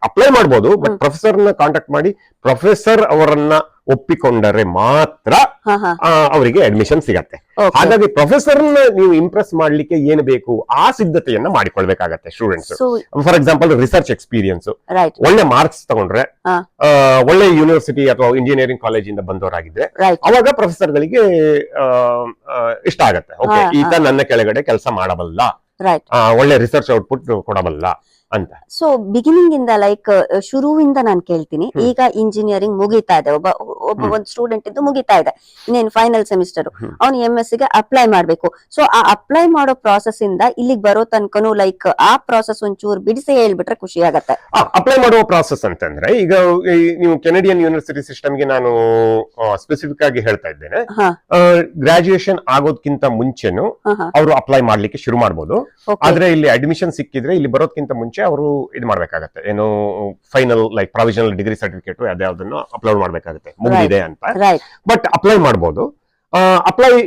ಅಪ್ಲೈ ಮಾಡಬಹುದು ಬಟ್. ಪ್ರೊಫೆಸರ್ನ ಕಾಂಟ್ಯಾಕ್ಟ್ ಮಾಡಿ ಪ್ರೊಫೆಸರ್ ಅವರನ್ನ ಒಪ್ಪಿಕೊಂಡರೆ ಮಾತ್ರ ಅವರಿಗೆ ಅಡ್ಮಿಷನ್ ಸಿಗತ್ತೆ. ಹಾಗಾಗಿ ಪ್ರೊಫೆಸರ್ ನೀವು ಇಂಪ್ರೆಸ್ ಮಾಡ್ಲಿಕ್ಕೆ ಏನು ಬೇಕು ಆ ಸಿದ್ಧತೆಯನ್ನ ಮಾಡಿಕೊಳ್ಬೇಕಾಗತ್ತೆ students for example research experience ಒಳ್ಳೆ ಮಾರ್ಕ್ಸ್ ತಗೊಂಡ್ರೆ ಒಳ್ಳೆ ಯೂನಿವರ್ಸಿಟಿ ಅಥವಾ ಇಂಜಿನಿಯರಿಂಗ್ ಕಾಲೇಜ್ ಇಂದ ಬಂದವರಾಗಿದ್ರೆ ಅವಾಗ ಪ್ರೊಫೆಸರ್ ಗಳಿಗೆ ಇಷ್ಟ ಆಗತ್ತೆ. ಓಕೆ ಈತ ನನ್ನ ಕೆಳಗಡೆ ಕೆಲಸ ಮಾಡಬಲ್ಲ. ಒಳ್ಳೆ ರಿಸರ್ಚ್ ಔಟ್ಪುಟ್ ಕೊಡಬಲ್ಲ. ಅಂತ. ಸೊ ಬಿಗಿನಿಂಗ್ ಇಂದ ಲೈಕ್ ಶುರುವಿಂದ ನಾನು ಕೇಳ್ತೀನಿ. ಈಗ ಇಂಜಿನಿಯರಿಂಗ್ ಮುಗಿತಾ ಇದೆ. ಒಬ್ಬ ಒಬ್ಬ. ಒಂದು ಸ್ಟೂಡೆಂಟ್ ಇದ್ದು ಮುಗಿತಾ ಇದೆ. ಇನ್ನೇನು ಫೈನಲ್ ಸೆಮಿಸ್ಟರ್ ಅವ್ನ್ ಎಂ ಎಸ್ಗೆ ಅಪ್ಲೈ ಮಾಡ್ಬೇಕು. ಸೊ ಆ ಅಪ್ಲೈ ಮಾಡೋ ಪ್ರಾಸೆಸ್ ಇಂದ ಇಲ್ಲಿಗೆ ಬರೋ ತನಕನು ಲೈಕ್ ಆ ಪ್ರಾಸೆಸ್ ಒಂಚೂರು ಬಿಡಿಸಿ ಹೇಳ್ಬಿಟ್ರೆ ಖುಷಿ ಆಗತ್ತೆ. ಅಪ್ಲೈ ಮಾಡುವ ಪ್ರಾಸೆಸ್ ಅಂತಂದ್ರೆ ಈಗ ನೀವು ಕೆನಡಿಯನ್ ಯೂನಿವರ್ಸಿಟಿ ಸಿಸ್ಟಮ್ಗೆ ನಾನು ಸ್ಪೆಸಿಫಿಕ್ ಆಗಿ ಹೇಳ್ತಾ ಇದ್ದೇನೆ. ಗ್ರಾಜುಯೇಷನ್ ಆಗೋದ್ಕಿಂತ ಮುಂಚೆನು ಅವರು ಅಪ್ಲೈ ಮಾಡ್ಲಿಕ್ಕೆ ಶುರು ಮಾಡಬಹುದು ಆದ್ರೆ ಇಲ್ಲಿ ಅಡ್ಮಿಷನ್ ಸಿಕ್ಕಿದ್ರೆ ಇಲ್ಲಿ ಬರೋದ್ಕಿಂತ ಮುಂಚೆ ಅವರು ಇದು ಮಾಡ್ಬೇಕಾಗತ್ತೆ. ಏನು final like provisional degree certificate ಯಾವ್ದಾವ್ದನ್ನು upload ಮಾಡ್ಬೇಕಾಗತ್ತೆ. ಮುಗಿದಿದೆ ಅಂತ. ಬಟ್ ಅಪ್ಲೈ ಮಾಡ್ಬೋದು. ಅಪ್ಲೈ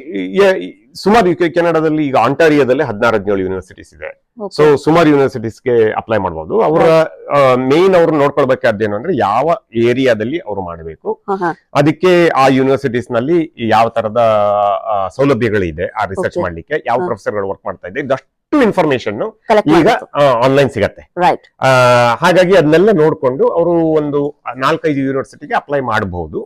ಸುಮಾರು ಯು ಕೆ- ಕೆನಡಾದಲ್ಲಿ ಈಗ ಆಂಟಾರಿಯಾದಲ್ಲಿ ಹದಿನಾರು ಹದಿನೇಳು ಯೂನಿವರ್ಸಿಟೀಸ್ ಇದೆ. ಸೊ ಸುಮಾರು ಯೂನಿವರ್ಸಿಟೀಸ್ಗೆ ಅಪ್ಲೈ ಮಾಡ್ಬೋದು. ಅವರ ಮೇನ್ ಅವ್ರು ಏನು ಅಂದ್ರೆ ಯಾವ ಏರಿಯಾದಲ್ಲಿ ಅವರು ಮಾಡಬೇಕು. ಅದಕ್ಕೆ ಆ ಯೂನಿವರ್ಸಿಟೀಸ್ನಲ್ಲಿ ಯಾವ ತರದ ಸೌಲಭ್ಯಗಳಿದೆ ಆ ರಿಸರ್ಚ್. ಮಾಡ್ಲಿಕ್ಕೆ ಯಾವ ಪ್ರೊಫೆಸರ್ಗಳು ಪ್ರೊಫೆಸರ್ಗಳು ವರ್ಕ್ ಮಾಡ್ತಾ ಇದೆ ಇದಷ್ಟು ಇನ್ಫಾರ್ಮೇಶನ್ ಈಗ ಆನ್ಲೈನ್ ಸಿಗತ್ತೆ. ಹಾಗಾಗಿ ಅದನ್ನೆಲ್ಲ ನೋಡ್ಕೊಂಡು ಅವರು ಒಂದು ನಾಲ್ಕೈದು ಯೂನಿವರ್ಸಿಟಿಗೆ ಅಪ್ಲೈ ಮಾಡಬಹುದು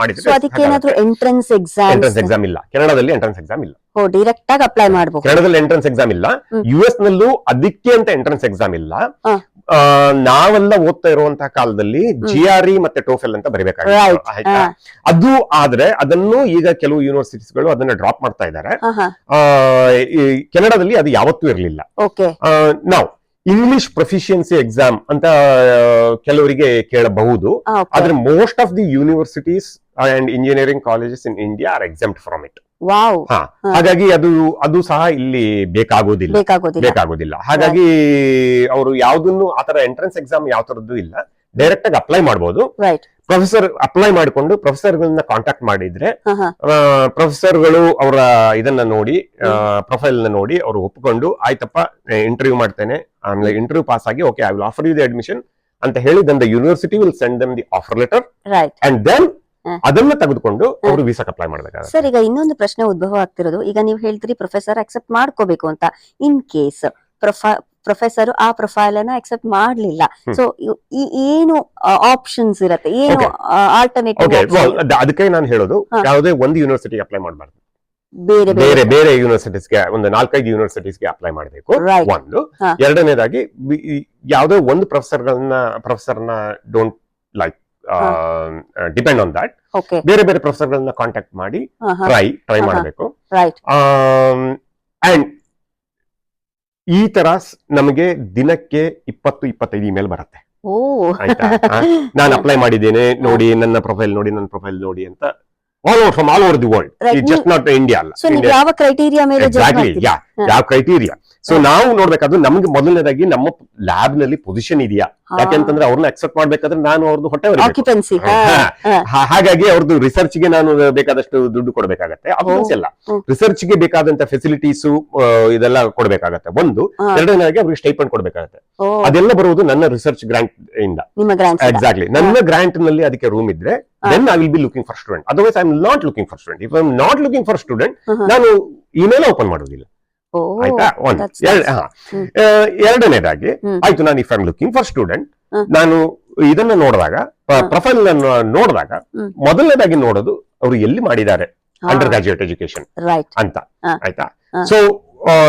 ಮಾಡಿದ್ರೆ ಅದಕ್ಕೆ ಏನಾದ್ರು ಎಂಟ್ರೆನ್ಸ್ ಎಕ್ಸಾಮ್ ಎಂಟ್ರೆನ್ಸ್ ಎಕ್ಸಾಮ್ ಇಲ್ಲ. ಕೆನಡಾದಲ್ಲಿ ಎಂಟ್ರೆನ್ಸ್ ಎಕ್ಸಾಮ್ ಇಲ್ಲ. ಓ ಡೈರೆಕ್ಟ್ ಆಗಿ ಅಪ್ಲೈ ಮಾಡಬಹುದು ಕೆನಡಾದಲ್ಲಿ ಎಂಟ್ರೆನ್ಸ್ ಎಕ್ಸಾಮ್ ಇಲ್ಲ. ಯು ಎಸ್ ನಲ್ಲೂ ಅದಕ್ಕೆ ಅಂತ ಎಂಟ್ರೆನ್ಸ್ ಎಕ್ಸಾಮ್ ಇಲ್ಲ. ನಾವೆಲ್ಲ ಓದ್ತಾ ಇರುವಂತಹ ಕಾಲದಲ್ಲಿ ಜಿ ಆರ್ ಇ ಮತ್ತೆ ಟೋಫೆಲ್ ಅಂತ ಬರಬೇಕಾಗಿತ್ತು. ಅದು ಆದ್ರೆ ಅದನ್ನು ಈಗ ಕೆಲವು ಯೂನಿವರ್ಸಿಟೀಸ್ಗಳು ಅದನ್ನ ಡ್ರಾಪ್ ಮಾಡ್ತಾ ಇದ್ದಾರೆ. ಕೆನಡಾದಲ್ಲಿ ಅದು ಯಾವತ್ತೂ ಇರಲಿಲ್ಲ. ನಾವು ಇಂಗ್ಲಿಷ್ ಪ್ರೊಫಿಷಿಯನ್ಸಿ ಎಕ್ಸಾಮ್ ಅಂತ ಕೆಲವರಿಗೆ ಕೇಳಬಹುದು. ಆದ್ರೆ most of the universities and engineering colleges in India are exempt from it. ಹಾಗಾಗಿ ಅದು ಅದು ಸಹ ಇಲ್ಲಿ ಬೇಕಾಗೋದಿಲ್ಲ. ಬೇಕಾಗೋದಿಲ್ಲ. ಹಾಗಾಗಿ ಅವರು ಯಾವ್ದನ್ನು ಆತರ ಎಂಟ್ರೆನ್ಸ್ ಎಕ್ಸಾಮ್ ಯಾವ ತರದ್ದು ಇಲ್ಲ. ಡೈರೆಕ್ಟ್ ಆಗಿ ಅಪ್ಲೈ ಮಾಡಬಹುದು ಪ್ರೊಫೆಸರ್ ಅಪ್ಲೈ ಮಾಡಿಕೊಂಡು ಪ್ರೊಫೆಸರ್ ಕಾಂಟ್ಯಾಕ್ಟ್ ಮಾಡಿದ್ರೆ ಹಾ ಹಾ. ಪ್ರೊಫೆಸರ್ಗಳು ಅವರ ಇದನ್ನ ನೋಡಿ ಪ್ರೊಫೈಲ್ನ ನೋಡಿ ಅವರು ಒಪ್ಪಿಕೊಂಡು ಆಯ್ತಪ್ಪ ಇಂಟರ್ವ್ಯೂ ಮಾಡ್ತೇನೆ. ಆಮೇಲೆ ಇಂಟರ್ವ್ಯೂ ಪಾಸ್ ಆಗಿ okay I will offer you the admission ಅಂತ ಹೇಳಿ then the university will send them the offer letter and then. ಅದನ್ನ ತೆಗೆದುಕೊಂಡು ಅವರು ವೀಸಾ ಅಪ್ಲೈ ಮಾಡಬೇಕಾಗುತ್ತೆ. ಸರ್ ಈಗ ಇನ್ನೊಂದು ಪ್ರಶ್ನೆ ಉದ್ಭವ ಆಗ್ತಿರೋದು. ಈಗ ನೀವು ಹೇಳ್ತೀರಿ ಪ್ರೊಫೆಸರ್ ಅಕ್ಸೆಪ್ಟ್ ಮಾಡ್ಕೋಬೇಕು ಅಂತ. ಇನ್ ಕೇಸ್ ಪ್ರೊಫೆಸರ್ ಆ ಪ್ರೊಫೈಲ್ ಅನ್ನ ಅಕ್ಸೆಪ್ಟ್ ಮಾಡ್ಲಿಲ್ಲ. ಸೊ ಏನು ಆಪ್ಷನ್ಸ್ ಇರುತ್ತೆ? ಏನು. ಆಲ್ಟರ್ನೇಟಿವ್ ಅದಕ್ಕೆ ನಾನು ಹೇಳೋದು ಯಾವುದೇ ಒಂದು ಯೂನಿವರ್ಸಿಟಿಗೆ ಅಪ್ಲೈ ಮಾಡಬಾರ್ದು. ಬೇರೆ ಬೇರೆ ಬೇರೆ ಯೂನಿವರ್ಸಿಟೀಸ್ ಯೂನಿವರ್ಸಿಟೀಸ್ಗೆ ಒಂದು ನಾಲ್ಕೈದು ಯೂನಿವರ್ಸಿಟೀಸ್ಗೆ ಅಪ್ಲೈ ಮಾಡಬೇಕು. ಒಂದು. ಎರಡನೇದಾಗಿ ಯಾವುದೋ ಒಂದು ಪ್ರೊಫೆಸರ್ಗಳನ್ನ ಪ್ರೊಫೆಸರ್ನ don't like depend on that ಬೇರೆ ಬೇರೆ ಬೇರೆ ಪ್ರೊಫೆಸರ್ಗಳನ್ನ ಕಾಂಟ್ಯಾಕ್ಟ್ ಮಾಡಿ ಟ್ರೈ ಟ್ರೈ. ಮಾಡಬೇಕು. ಅಂಡ್ ಈ ತರ ನಮಗೆ ದಿನಕ್ಕೆ ಇಪ್ಪತ್ತು ಇಪ್ಪತ್ತೈದು ಇಮೇಲ್ ಬರುತ್ತೆ? ನಾನು ಅಪ್ಲೈ ಮಾಡಿದ್ದೇನೆ ನೋಡಿ ನನ್ನ ಪ್ರೊಫೈಲ್ ನೋಡಿ ನನ್ನ ಪ್ರೊಫೈಲ್ ನೋಡಿ ಅಂತ all over from all over the world just not India ಅಲ್ಲ. ಯಾವ ಕ್ರೈಟೀರಿಯಾ ಮೇಲೆ ಯಾವ ಕ್ರೈಟೀರಿಯಾ ಸೊ. ನಾವು ನೋಡ್ಬೇಕಾದ್ರೆ ನಮ್ಗೆ ಮೊದಲನೇದಾಗಿ ನಮ್ಮ ಲ್ಯಾಬ್ನಲ್ಲಿ ಪೊಸಿಷನ್ ಇದೆಯಾ ಯಾಕೆಂತಂದ್ರೆ ಅವ್ರನ್ನ ಅಕ್ಸೆಪ್ಟ್ ಮಾಡ್ಬೇಕಾದ್ರೆ ನಾನು ಅವ್ರದ್ದು ಹೊಟ್ಟೆ. ಆಕ್ಯುಪೆನ್ಸಿ ಹಾಗಾಗಿ ಅವ್ರದ್ದು ರಿಸರ್ಚ್ಗೆ ನಾನು ಬೇಕಾದಷ್ಟು ದುಡ್ಡು ಕೊಡ್ಬೇಕಾಗತ್ತೆ. ಎಲ್ಲ ಹ್ಮ್. ರಿಸರ್ಚ್ಗೆ ಬೇಕಾದಂತ ಫೆಸಿಲಿಟೀಸ್ ಇದೆಲ್ಲ ಕೊಡ್ಬೇಕಾಗತ್ತೆ. ಒಂದು ಎರಡನೇದಾಗಿ ಅವ್ರಿಗೆ ಸ್ಟೈಪಂಡ್ ಕೊಡಬೇಕಾಗತ್ತೆ. ಅದೆಲ್ಲ ಬರುವುದು ನನ್ನ ರಿಸರ್ಚ್ ಗ್ರಾಂಟ್ ಇಂದ. ಎಕ್ಸಾಕ್ಟ್ಲಿ ನನ್ನ ಗ್ರಾಂಟ್ನಲ್ಲಿ ಅದಕ್ಕೆ ರೂಮ್ ಇದ್ರೆ then I will be looking for student otherwise I am not looking for student if I am not looking for student ನಾನು ಇಮೇಲ್ ಓಪನ್ ಮಾಡೋದಿಲ್ಲ ಆಯ್ತಾ. ಆ, ಎರಡನೇದಾಗಿ ಆಯ್ತು ನಾನು if I looking for student ನಾನು ಇದನ್ನ ನೋಡಿದಾಗ. ಪ್ರೊಫೈಲ್ ನೋಡಿದಾಗ ಹ್ಮ್. ಮೊದಲನೇದಾಗಿ ನೋಡೋದು ಅವರು ಎಲ್ಲಿ ಮಾಡಿದ್ದಾರೆ? ಅಂಡರ್ ಗ್ರಾಜುಯೇಟ್ ಎಜುಕೇಶನ್ ಅಂತ. ಆಯ್ತಾ. ಸೊ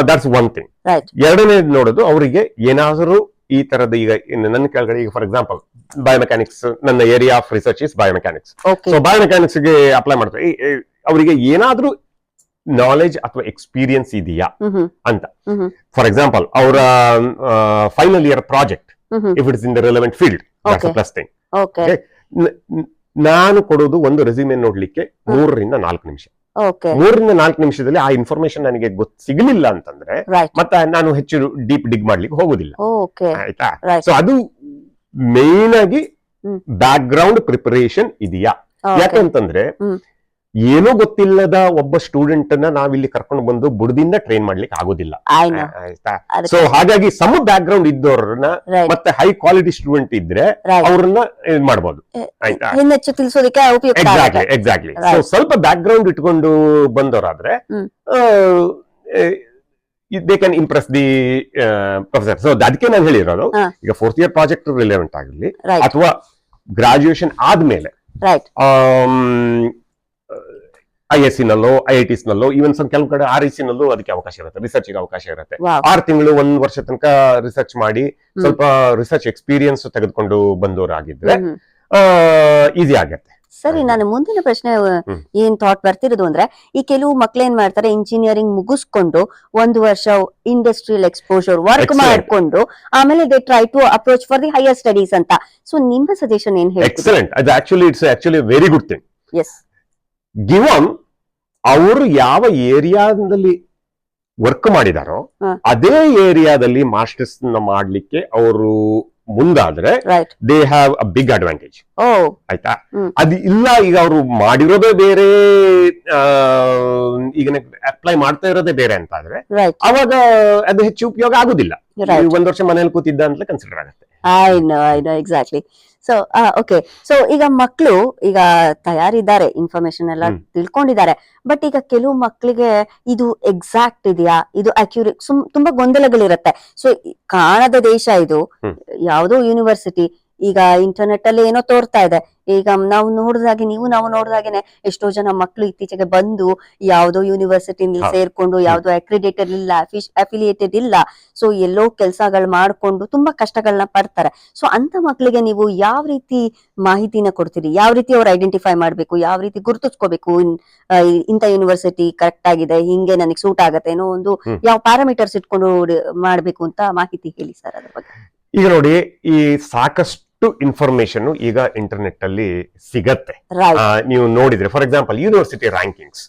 ದಟ್ಸ್ ಒನ್ ಥಿಂಗ್ ಎರಡನೇದು ನೋಡೋದು ಅವರಿಗೆ ಏನಾದರೂ ಈ ತರದ ಈಗ ನನ್ನ ಕೆಳಗಡೆ ಈಗ ಫಾರ್ ಎಕ್ಸಾಂಪಲ್ ಬಯೋಮೆಕ್ಯಾನಿಕ್ಸ್ ನನ್ನ area of research is biomechanics so ಬಯೋಮೆಕ್ಯಾನಿಕ್ಸ್ಗೆ apply ಮಾಡ್ತಾರೆ. ಅವರಿಗೆ ಏನಾದ್ರೂ ನಾಲೆಜ್ ಅಥವಾ ಎಕ್ಸ್ಪೀರಿಯನ್ಸ್ ಇದೆಯಾ ಅಂತ. ಫಾರ್ ಎಕ್ಸಾಂಪಲ್ ಅವರ final year project if it's in the relevant field. Plus thing okay ನಾನು ಕೊಡೋದು ಒಂದು ರೆಸ್ಯೂಮೆ ನೋಡ್ಲಿಕ್ಕೆ ಮೂರರಿಂದ ನಾಲ್ಕು ನಿಮಿಷ. ಮೂರರಿಂದ ನಾಲ್ಕು ನಿಮಿಷದಲ್ಲಿ ಆ ಇನ್ಫಾರ್ಮೇಶನ್ ನನಗೆ ಗೊತ್ತ ಸಿಗಲಿಲ್ಲ ಅಂತಂದ್ರೆ ಮತ್ತೆ ನಾನು ಹೆಚ್ಚು ಡೀಪ್ ಡಿಗ್ ಮಾಡ್ಲಿಕ್ಕೆ ಹೋಗುದಿಲ್ಲ. ಆಯ್ತಾ? ಸೊ ಅದು ಮೇನ್ ಆಗಿ. ಬ್ಯಾಕ್ ಗ್ರೌಂಡ್ ಪ್ರಿಪರೇಷನ್ ಇದೆಯಾ? ಯಾಕಂತಂದ್ರೆ. ಏನೂ ಗೊತ್ತಿಲ್ಲದ ಒಬ್ಬ ಸ್ಟೂಡೆಂಟ್ ಅನ್ನ ನಾವಿಲ್ಲಿ ಕರ್ಕೊಂಡು ಬಂದು ಬುಡದಿಂದ ಟ್ರೈನ್ ಮಾಡ್ಲಿಕ್ಕೆ ಆಗೋದಿಲ್ಲ. ಆಯ್ತಾ? ಸೊ ಹಾಗಾಗಿ ಸಮ ಬ್ಯಾಕ್ ಗ್ರೌಂಡ್ ಇದ್ದವ್ರನ್ನ ಮತ್ತೆ ಹೈ ಕ್ವಾಲಿಟಿ ಸ್ಟೂಡೆಂಟ್ ಇದ್ರೆ ಅವ್ರನ್ನ ಇದ್ ಮಾಡ್ಬೋದು. ಆಯ್ತಾ? ಇನ್ನೆಚ್ಚು ತಿಳಿಸೋದಕ್ಕೆ ಉಪಯುಕ್ತ ಎಕ್ಸಾಕ್ಟ್ಲಿ ಆಗುತ್ತೆ. Exactly so Right. ಸ್ವಲ್ಪ ಬ್ಯಾಕ್ ಗ್ರೌಂಡ್ ಇಟ್ಕೊಂಡು ಬಂದವರಾದ್ರೆ ಹ್ಮ್. They can impress the professor so ಅದಕ್ಕೆ ನಾನು ಹೇಳಿರೋದು ಹಾ. ಈಗ ಫೋರ್ತ್ ಇಯರ್ ಪ್ರಾಜೆಕ್ಟ್ ರಿಲೆವೆಂಟ್ ಆಗಲಿ ರೈಟ್ ಅಥವಾ ಗ್ರಾಜುಯೇಷನ್ ಆದ್ಮೇಲೆ ರೈಟ್ ಐ ಎಸ್ ನಲ್ಲೋ ಐ ಐ ಟಿಸ್ನಲ್ಲೋ ಈವನ್ ಸ್ವಲ್ಪ ಕೆಲವು ಕಡೆ ಆರ್ ಐ ಸಿ ನಲ್ಲೂ ಅದಕ್ಕೆ ಅವಕಾಶ ಇರುತ್ತೆ ರಿಸರ್ಚ್ಗೆ ಅವಕಾಶ ಇರುತ್ತೆ. ಆರು ತಿಂಗಳು ಒಂದ್ ವರ್ಷ ತನಕ ರಿಸರ್ಚ್ ಮಾಡಿ ಸ್ವಲ್ಪ ರಿಸರ್ಚ್ ಎಕ್ಸ್ಪೀರಿಯನ್ಸ್ ತೆಗೆದುಕೊಂಡು ಬಂದವರಾಗಿದ್ರೆ ಈಸಿ ಆಗತ್ತೆ. ಸರಿ ನಾನು ಮುಂದಿನ ಪ್ರಶ್ನೆ ಏನ್ ಥಾಟ್ ಬರ್ತಿರೋದು ಅಂದ್ರೆ ಈ ಕೆಲವು ಮಕ್ಳು ಏನ್ ಮಾಡ್ತಾರೆ ಇಂಜಿನಿಯರಿಂಗ್ ಮುಗಿಸ್ಕೊಂಡು ಒಂದು ವರ್ಷ ಇಂಡಸ್ಟ್ರಿಯಲ್ ಎಕ್ಸ್ಪೋಜರ್ ವರ್ಕ್. ಮಾಡ್ಕೊಂಡು ಆಮೇಲೆ they try to approach for the higher studies ಅಂತ. ಸೊ ನಿಮ್ಮ ಸಜೆಷನ್ ಏನ್ ಹೇಳಿ ಎಕ್ಸಲೆಂಟ್ ಅದು actually it's actually very good thing as given ಅವರು ಯಾವ ಏರಿಯಾದಲ್ಲಿ ವರ್ಕ್ ಮಾಡಿದಾರೋ ಅದೇ ಏರಿಯಾದಲ್ಲಿ ಮಾಸ್ಟರ್ಸ್ ಮಾಡ್ಲಿಕ್ಕೆ ಅವರು ಮುಂದಾದ್ರೆ they have a big advantage ಓ. ಆಯ್ತಾ. ಅದು ಇಲ್ಲ ಈಗ ಅವರು ಮಾಡಿರೋದೇ ಬೇರೆ ಈಗ ಅಪ್ಲೈ ಮಾಡ್ತಾ ಇರೋದೇ ಬೇರೆ ಅಂತ ಆದ್ರೆ ಅವಾಗ ಅದು ಹೆಚ್ಚು ಉಪಯೋಗ ಆಗುದಿಲ್ಲ. ಒಂದ್ ವರ್ಷ ಮನೇಲಿ ಕೂತಿದ್ದ ಅಂತ ಕನ್ಸಿಡರ್ ಆಗುತ್ತೆ. I know I know exactly so okay so ಈಗ ಮಕ್ಕಳು ಈಗ ತಯಾರಿದ್ದಾರೆ ಇನ್ಫಾರ್ಮೇಶನ್ ಎಲ್ಲ. ತಿಳ್ಕೊಂಡಿದ್ದಾರೆ. ಬಟ್ ಈಗ ಕೆಲವು ಮಕ್ಕಳಿಗೆ ಇದು ಎಕ್ಸಾಕ್ಟ್ ಇದೆಯಾ? ಇದು ಅಕ್ಯೂರೇಟ್ ಸುಮ್ ತುಂಬಾ ಗೊಂದಲಗಳಿರುತ್ತೆ. ಸೊ ಕಾಣದ ದೇಶ ಇದು. ಯಾವುದೋ ಯೂನಿವರ್ಸಿಟಿ ಈಗ ಇಂಟರ್ನೆಟ್ ಅಲ್ಲಿ ಏನೋ ತೋರ್ತಾ ಇದೆ. ಈಗ ನಾವು ನೋಡಿದಾಗೆ ನೀವು ನಾವು ನೋಡಿದಾಗೆನೆ ಎಷ್ಟೋ ಜನ ಮಕ್ಕಳು ಇತ್ತೀಚೆಗೆ ಬಂದು ಯಾವ್ದೋ ಯೂನಿವರ್ಸಿಟಿ. ಸೇರ್ಕೊಂಡು ಯಾವ್ದೋ ಅಕ್ರಿಡೇಟೆಡ್ ಇಲ್ಲ ಅಫಿಲಿಯೇಟೆಡ್ ಇಲ್ಲ. ಸೊ ಎಲ್ಲೋ ಕೆಲಸಗಳು ಮಾಡ್ಕೊಂಡು ತುಂಬಾ ಕಷ್ಟಗಳನ್ನ ಪಡ್ತಾರೆ. ಸೊ ಅಂತ ಮಕ್ಕಳಿಗೆ ನೀವು ಯಾವ ರೀತಿ ಮಾಹಿತಿನ ಕೊಡ್ತೀರಿ? ಯಾವ ರೀತಿ ಅವ್ರು ಐಡೆಂಟಿಫೈ ಮಾಡ್ಬೇಕು? ಯಾವ ರೀತಿ ಗುರುತಿಸ್ಕೋಬೇಕು? ಇಂತ ಇಂಥ ಯೂನಿವರ್ಸಿಟಿ ಕರೆಕ್ಟ್ ಆಗಿದೆ ಹಿಂಗೆ ನನಗೆ ಸೂಟ್ ಆಗತ್ತೆ ಏನೋ ಒಂದು. ಯಾವ ಪ್ಯಾರಾಮೀಟರ್ಸ್ ಇಟ್ಕೊಂಡು ಮಾಡ್ಬೇಕು ಅಂತ ಮಾಹಿತಿ ಹೇಳಿ ಸರ್ ಅದ್ರ ಬಗ್ಗೆ. ಈಗ ನೋಡಿ ಈ ಸಾಕಷ್ಟು ಇನ್ಫಾರ್ಮೇಶನ್ ಈಗ ಇಂಟರ್ನೆಟ್ ಅಲ್ಲಿ ಸಿಗತ್ತೆ. ನೀವು ನೋಡಿದ್ರೆ for example university rankings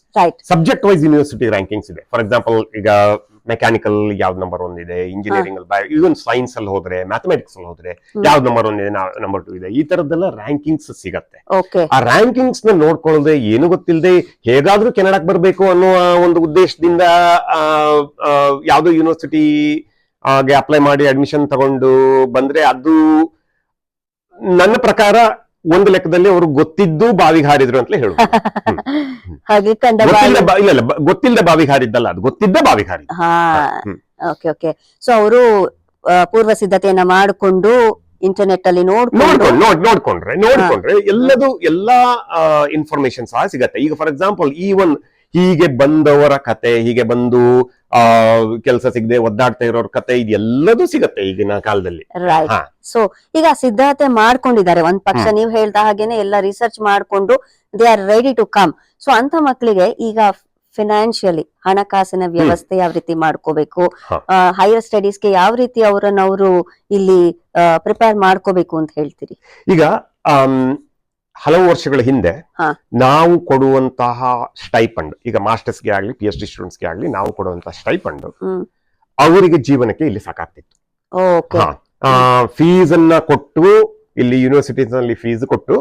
subject wise university rankings ಇದೆ. ಫಾರ್ ಎಕ್ಸಾಂಪಲ್ ಈಗ ಮೆಕ್ಯಾನಿಕಲ್ ಯಾವ್ದು ನಂಬರ್ ಒನ್ ಇದೆ ಇಂಜಿನಿಯರಿಂಗ್ ಅಲ್ಲಿ ಇವನ್ ಸೈನ್ಸ್ ಅಲ್ಲಿ ಹೋದ್ರೆ ಮ್ಯಾಥಮೆಟಿಕ್ಸ್ ಅಲ್ಲಿ ಹೋದ್ರೆ. ಯಾವ್ದು ನಂಬರ್ ಒನ್ ಇದೆ ನಂಬರ್ ಟು ಇದೆ ಈ ತರದ್ದೆಲ್ಲ ರ್ಯಾಂಕಿಂಗ್ಸ್ ಸಿಗತ್ತೆ. ಓಕೆ ಆ ರ್ಯಾಂಕಿಂಗ್ಸ್ನ ನೋಡ್ಕೊಳ್ಳದೆ ಏನು ಗೊತ್ತಿಲ್ಲದೆ ಹೇಗಾದ್ರೂ ಕೆನಡಾಕ್ ಬರಬೇಕು ಅನ್ನುವ ಒಂದು ಉದ್ದೇಶದಿಂದ ಯಾವ್ದೋ ಯೂನಿವರ್ಸಿಟಿ ಅಪ್ಲೈ ಮಾಡಿ ಅಡ್ಮಿಷನ್ ತಗೊಂಡು ಬಂದ್ರೆ ಅದು ನನ್ನ ಪ್ರಕಾರ ಒಂದು ಲೆಕ್ಕದಲ್ಲಿ ಅವರು ಗೊತ್ತಿದ್ದು ಬಾವಿಗೆ ಹಾರಿದ್ರು ಅಂತಲೇ ಹೇಳುದು. ಹಾಗೆ ಬಾ- ಇಲ್ಲ ಇಲ್ಲ ಬ- ಗೊತ್ತಿಲ್ಲದೆ ಬಾವಿಗೆ ಹಾರಿದ್ದಲ್ಲ ಅದು ಗೊತ್ತಿದ್ದ ಬಾವಿಗೆ ಹಾರಿದ್ದು. ಹಾ ಹ್ಮ್. Okay okay. ಸೊ ಅವರು ಪೂರ್ವ ಸಿದ್ಧತೆಯನ್ನ ಮಾಡಿಕೊಂಡು ಇಂಟರ್ನೆಟ್ ಅಲ್ಲಿ ನೋಡ್ಕೊಂಡು ನೋಡ್ಕೊಂಡು ನೋಡ್ ನೋಡ್ಕೊಂಡ್ರೆ ನೋಡ್ಕೊಂಡ್ರೆ ಎಲ್ಲದು ಎಲ್ಲಾ ಇನ್ಫಾರ್ಮೇಶನ್ ಸಹ ಸಿಗತ್ತೆ. ಈಗ ಫಾರ್ ಎಕ್ಸಾಂಪಲ್ ಈ ಒಂದು ಹೀಗೆ ಬಂದವರ ಕತೆ ಹೀಗೆ ಬಂದು ಆ ಕೆಲಸ ಸಿಗದೆ ಒದ್ದಾಡ್ತಾ ಇರೋರ್ ಕತೆ ಇದೆಲ್ಲದೂ ಸಿಗತ್ತೆ ಈಗಿನ ಕಾಲದಲ್ಲಿ. ರೈಟ್ ಹಾ. ಸೊ ಈಗ ಸಿದ್ಧತೆ ಮಾಡ್ಕೊಂಡಿದ್ದಾರೆ. ಒಂದ್ ಪಕ್ಷ. ನೀವು ಹೇಳ್ದ ಹಾಗೇನೆ ಎಲ್ಲ ರಿಸರ್ಚ್ ಮಾಡ್ಕೊಂಡು they are ready to come so ಅಂತ ಮಕ್ಕಳಿಗೆ ಈಗ ಫಿನಾನ್ಷಿಯಲಿ ಹಣಕಾಸಿನ ವ್ಯವಸ್ಥೆ ಯಾವ ರೀತಿ ಮಾಡ್ಕೋಬೇಕು? ಹಾ. ಹೈಯರ್ ಸ್ಟಡೀಸ್ಗೆ ಯಾವ ರೀತಿ ಅವರನ್ನ ಅವರು ಇಲ್ಲಿ ಪ್ರಿಪೇರ್ ಮಾಡ್ಕೋಬೇಕು ಅಂತ ಹೇಳ್ತೀರಿ? ಈಗ ಆಮ್, ಹಲವು ವರ್ಷಗಳ ಹಿಂದೆ ನಾವು ಕೊಡುವಂತಹ ಸ್ಟೈಪಂಡ್ ಈಗ ಮಾಸ್ಟರ್ಸ್ಗೆ ಆಗ್ಲಿ ಪಿ ಎಚ್ ಡಿ ಸ್ಟೂಡೆಂಟ್ಸ್ಗೆ ಆಗ್ಲಿ ನಾವು ಕೊಡುವಂತಹ ಸ್ಟೈಪಂಡ್ ಅವರಿಗೆ ಜೀವನಕ್ಕೆ ಇಲ್ಲಿ ಸಾಕಾಗ್ತಿತ್ತು. ಫೀಸ್ ಅನ್ನ ಕೊಟ್ಟು ಇಲ್ಲಿ ಯೂನಿವರ್ಸಿಟೀಸ್ನಲ್ಲಿ ಫೀಸ್ ಕೊಟ್ಟು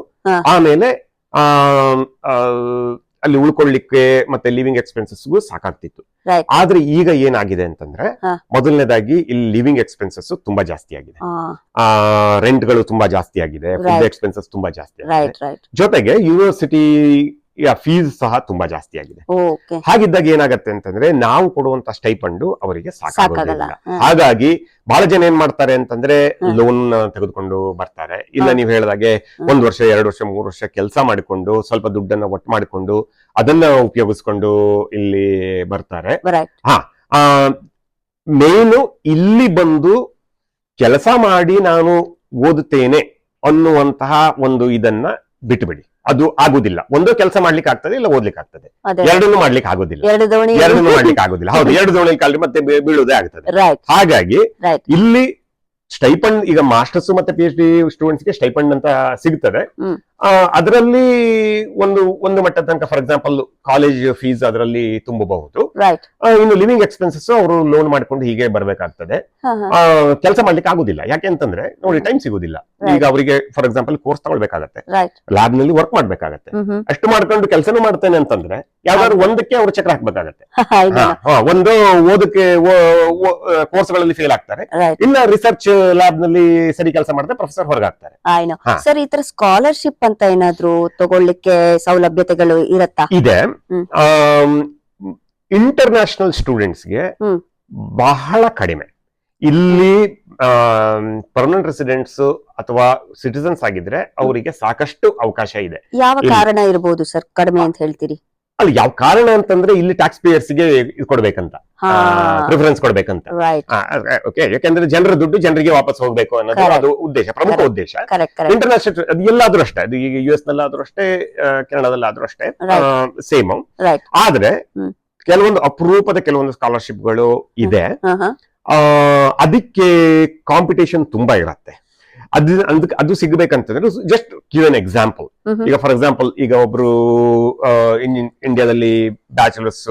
ಆಮೇಲೆ ಆ, ಅಲ್ಲಿ ಉಳ್ಕೊಳ್ಳಿಕ್ಕೆ ಮತ್ತೆ ಲಿವಿಂಗ್ ಎಕ್ಸ್ಪೆನ್ಸಸ್ಗೂ ಸಾಕಾಗ್ತಿತ್ತು. ಆದ್ರೆ ಈಗ ಏನಾಗಿದೆ ಅಂತಂದ್ರೆ ಹಾ. ಮೊದಲನೇದಾಗಿ ಇಲ್ಲಿ ಲಿವಿಂಗ್ ಎಕ್ಸ್ಪೆನ್ಸಸ್ ತುಂಬಾ ಜಾಸ್ತಿ ಆಗಿದೆ. ರೆಂಟ್ಗಳು ತುಂಬಾ ಜಾಸ್ತಿ ಆಗಿದೆ ಫುಡ್ Right. ಎಕ್ಸ್ಪೆನ್ಸಸ್ ತುಂಬಾ ಜಾಸ್ತಿ ಆಗಿದೆ. ರೈಟ್ ರೈಟ್ ಜೊತೆಗೆ ಯೂನಿವರ್ಸಿಟಿ ಫೀಸ್ ಸಹ ತುಂಬಾ ಜಾಸ್ತಿ ಆಗಿದೆ ಹಾಗಿದ್ದಾಗ ಏನಾಗತ್ತೆ ಅಂತಂದ್ರೆ ನಾವು ಕೊಡುವಂತ ಸ್ಟೈಪಂಡು ಅವರಿಗೆ ಸಾಕಾಗಲ್ಲ ಸಾಕಾಗೋದಿಲ್ಲ. ಹಾಗಾಗಿ ಬಹಳ ಜನ ಏನ್ ಮಾಡ್ತಾರೆ ಅಂತಂದ್ರೆ. ಲೋನ್ ತೆಗೆದುಕೊಂಡು ಬರ್ತಾರೆ ಇಲ್ಲ. ನೀವು ಹೇಳಿದಾಗೆ. ಒಂದ್ ವರ್ಷ ಎರಡು ವರ್ಷ ಮೂರು ವರ್ಷ ಕೆಲಸ ಮಾಡಿಕೊಂಡು ಸ್ವಲ್ಪ ದುಡ್ಡನ್ನ ಒಟ್ಟು ಮಾಡಿಕೊಂಡು ಅದನ್ನ ಉಪಯೋಗಿಸ್ಕೊಂಡು ಇಲ್ಲಿ ಬರ್ತಾರೆ ಹಾ ಮೇನು ಇಲ್ಲಿ ಬಂದು ಕೆಲಸ ಮಾಡಿ ನಾನು ಓದುತ್ತೇನೆ ಅನ್ನುವಂತಹ ಒಂದು ಇದನ್ನ ಬಿಟ್ಟುಬಿಡಿ ಅದು ಆಗುದಿಲ್ಲ. ಒಂದು ಕೆಲಸ ಮಾಡ್ಲಿಕ್ಕೆ ಆಗ್ತದೆ ಇಲ್ಲ ಓದ್ಲಿಕ್ಕೆ ಆಗ್ತದೆ. ಅದೇ. ಎರಡನ್ನೂ ಮಾಡ್ಲಿಕ್ಕೆ ಆಗುದಿಲ್ಲ. ಎರಡು ದೋಣಿ ಎರಡನ್ನೂ ಮಾಡ್ಲಿಕ್ಕೆ ಆಗುದಿಲ್ಲ. ಹೌದು ಎರಡು ದೋಣಿ ಕಾಲಿ ಮತ್ತೆ ಬೀಳುದೇ ಬೀಳುವುದೇ ಆಗ್ತದೆ. ರೈಟ್ ಹಾಗಾಗಿ ರೈಟ್ ಇಲ್ಲಿ ಸ್ಟೈಪಂಡ್ ಈಗ ಮಾಸ್ಟರ್ಸ್ ಮತ್ತೆ ಪಿ ಎಚ್ ಡಿ ಸ್ಟೂಡೆಂಟ್ಸ್ಗೆ ಸ್ಟೈಪಂಡ್ ಅಂತ ಸಿಗ್ತದೆ. ಹ್ಮ್. ಅದರಲ್ಲಿ ಒಂದು ಒಂದು ಮಟ್ಟದ ತನಕ ಫಾರ್ ಎಕ್ಸಾಂಪಲ್ ಕಾಲೇಜ್ ಫೀಸ್ ಅದರಲ್ಲಿ ತುಂಬಬಹುದು. ಇನ್ನು ಲಿವಿಂಗ್ ಎಕ್ಸ್ಪೆನ್ಸಸ್ ಅವರು ಲೋನ್ ಮಾಡ್ಕೊಂಡು ಹೀಗೆ ಬರ್ಬೇಕಾಗ್ತದೆ. ಕೆಲಸ ಮಾಡ್ಲಿಕ್ಕೆ ಆಗುದಿಲ್ಲ. ಯಾಕೆ ಅಂತಂದ್ರೆ ನೋಡಿ ಟೈಮ್ ಸಿಗುದಿಲ್ಲ. ಈಗ ಅವರಿಗೆ ಫಾರ್ ಎಕ್ಸಾಂಪಲ್ ಕೋರ್ಸ್ ತಗೊಳ್ಬೇಕಾಗತ್ತೆ. ಲ್ಯಾಬ್ನಲ್ಲಿ ವರ್ಕ್ ಮಾಡ್ಬೇಕಾಗತ್ತೆ. ಅಷ್ಟು ಮಾಡ್ಕೊಂಡು ಕೆಲಸನೂ ಮಾಡ್ತೇನೆ ಅಂತಂದ್ರೆ ಯಾವ್ದಾದ್ರು ಒಂದಕ್ಕೆ ಅವ್ರು ಚಕ್ರ ಹಾಕ್ಬೇಕಾಗತ್ತೆ. ಒಂದು ಓದಕ್ಕೆ ಕೋರ್ಸ್ಗಳಲ್ಲಿ ಫೇಲ್ ಆಗ್ತಾರೆ. ಇಲ್ಲ ರಿಸರ್ಚ್ ಲ್ಯಾಬ್ನಲ್ಲಿ ಸರಿ ಕೆಲಸ ಮಾಡಿದ್ರೆ ಪ್ರೊಫೆಸರ್ ಹೊರಗಾಗ್ತಾರೆ. ಸರ್ ಈ ತರ ಸ್ಕಾಲರ್ಶಿಪ್ ಅಂತ ಏನಾದ್ರು ತಗೊಳ್ಳಿಕ್ಕೆ ಸೌಲಭ್ಯತೆಗಳು ಇರತ್ತ? ಇದೆ. ಇಂಟರ್ ಇಂಟರ್ನ್ಯಾಷನಲ್ ಸ್ಟೂಡೆಂಟ್ಸ್ಗೆ. ಬಹಳ ಕಡಿಮೆ. ಇಲ್ಲಿ ಪರ್ಮನೆಂಟ್ ರೆಸಿಡೆಂಟ್ಸ್ ಅಥವಾ ಸಿಟಿಸನ್ಸ್ ಆಗಿದ್ರೆ ಅವರಿಗೆ ಸಾಕಷ್ಟು ಅವಕಾಶ ಇದೆ. ಯಾವ ಕಾರಣ ಇರಬಹುದು ಸರ್ ಕಡಿಮೆ ಅಂತ ಹೇಳ್ತೀರಿ? ಅಲ್ಲಿ ಯಾವ ಕಾರಣ ಅಂತಂದ್ರೆ ಇಲ್ಲಿ ಟ್ಯಾಕ್ಸ್ ಪೇಯರ್ಸ್ಗೆ ಇದು ಕೊಡ್ಬೇಕಂತ. ಪ್ರಿಫರೆನ್ಸ್ ಕೊಡ್ಬೇಕಂತ. ಓಕೆ ಯಾಕಂದ್ರೆ ಜನರ ದುಡ್ಡು ಜನರಿಗೆ ವಾಪಸ್ ಹೋಗ್ಬೇಕು ಅನ್ನೋದು ಅದು ಉದ್ದೇಶ ಪ್ರಮುಖ ಉದ್ದೇಶ. ಇಂಟರ್ನ್ಯಾಷನಲ್ ಅದು ಎಲ್ಲಾದ್ರೂ ಅಷ್ಟೇ ಅದು ಈಗ ಯು ಎಸ್ ನಲ್ಲಾದ್ರೂ ಅಷ್ಟೇ ಕೆನಡಾದಲ್ಲಾದ್ರೂ ಅಷ್ಟೇ. ಸೇಮ್ ಆದ್ರೆ ಕೆಲವೊಂದು ಅಪರೂಪದ ಕೆಲವೊಂದು ಸ್ಕಾಲರ್ಶಿಪ್ಗಳು ಇದೆ. ಹಾ ಹಾ. ಆ, ಅದಕ್ಕೆ ಕಾಂಪಿಟೇಷನ್ ತುಂಬಾ ಇರತ್ತೆ. ಅದು ಅದು ಸಿಗ್ಬೇಕಂತಂದ್ರೆ ಜಸ್ಟ್ ಕ್ಯೂ ಎನ್ ಎಕ್ಸಾಂಪಲ್. ಈಗ ಫಾರ್ ಎಕ್ಸಾಂಪಲ್ ಈಗ ಒಬ್ರು ಇಂಡಿಯಾದಲ್ಲಿ ಬ್ಯಾಚುಲರ್ಸ್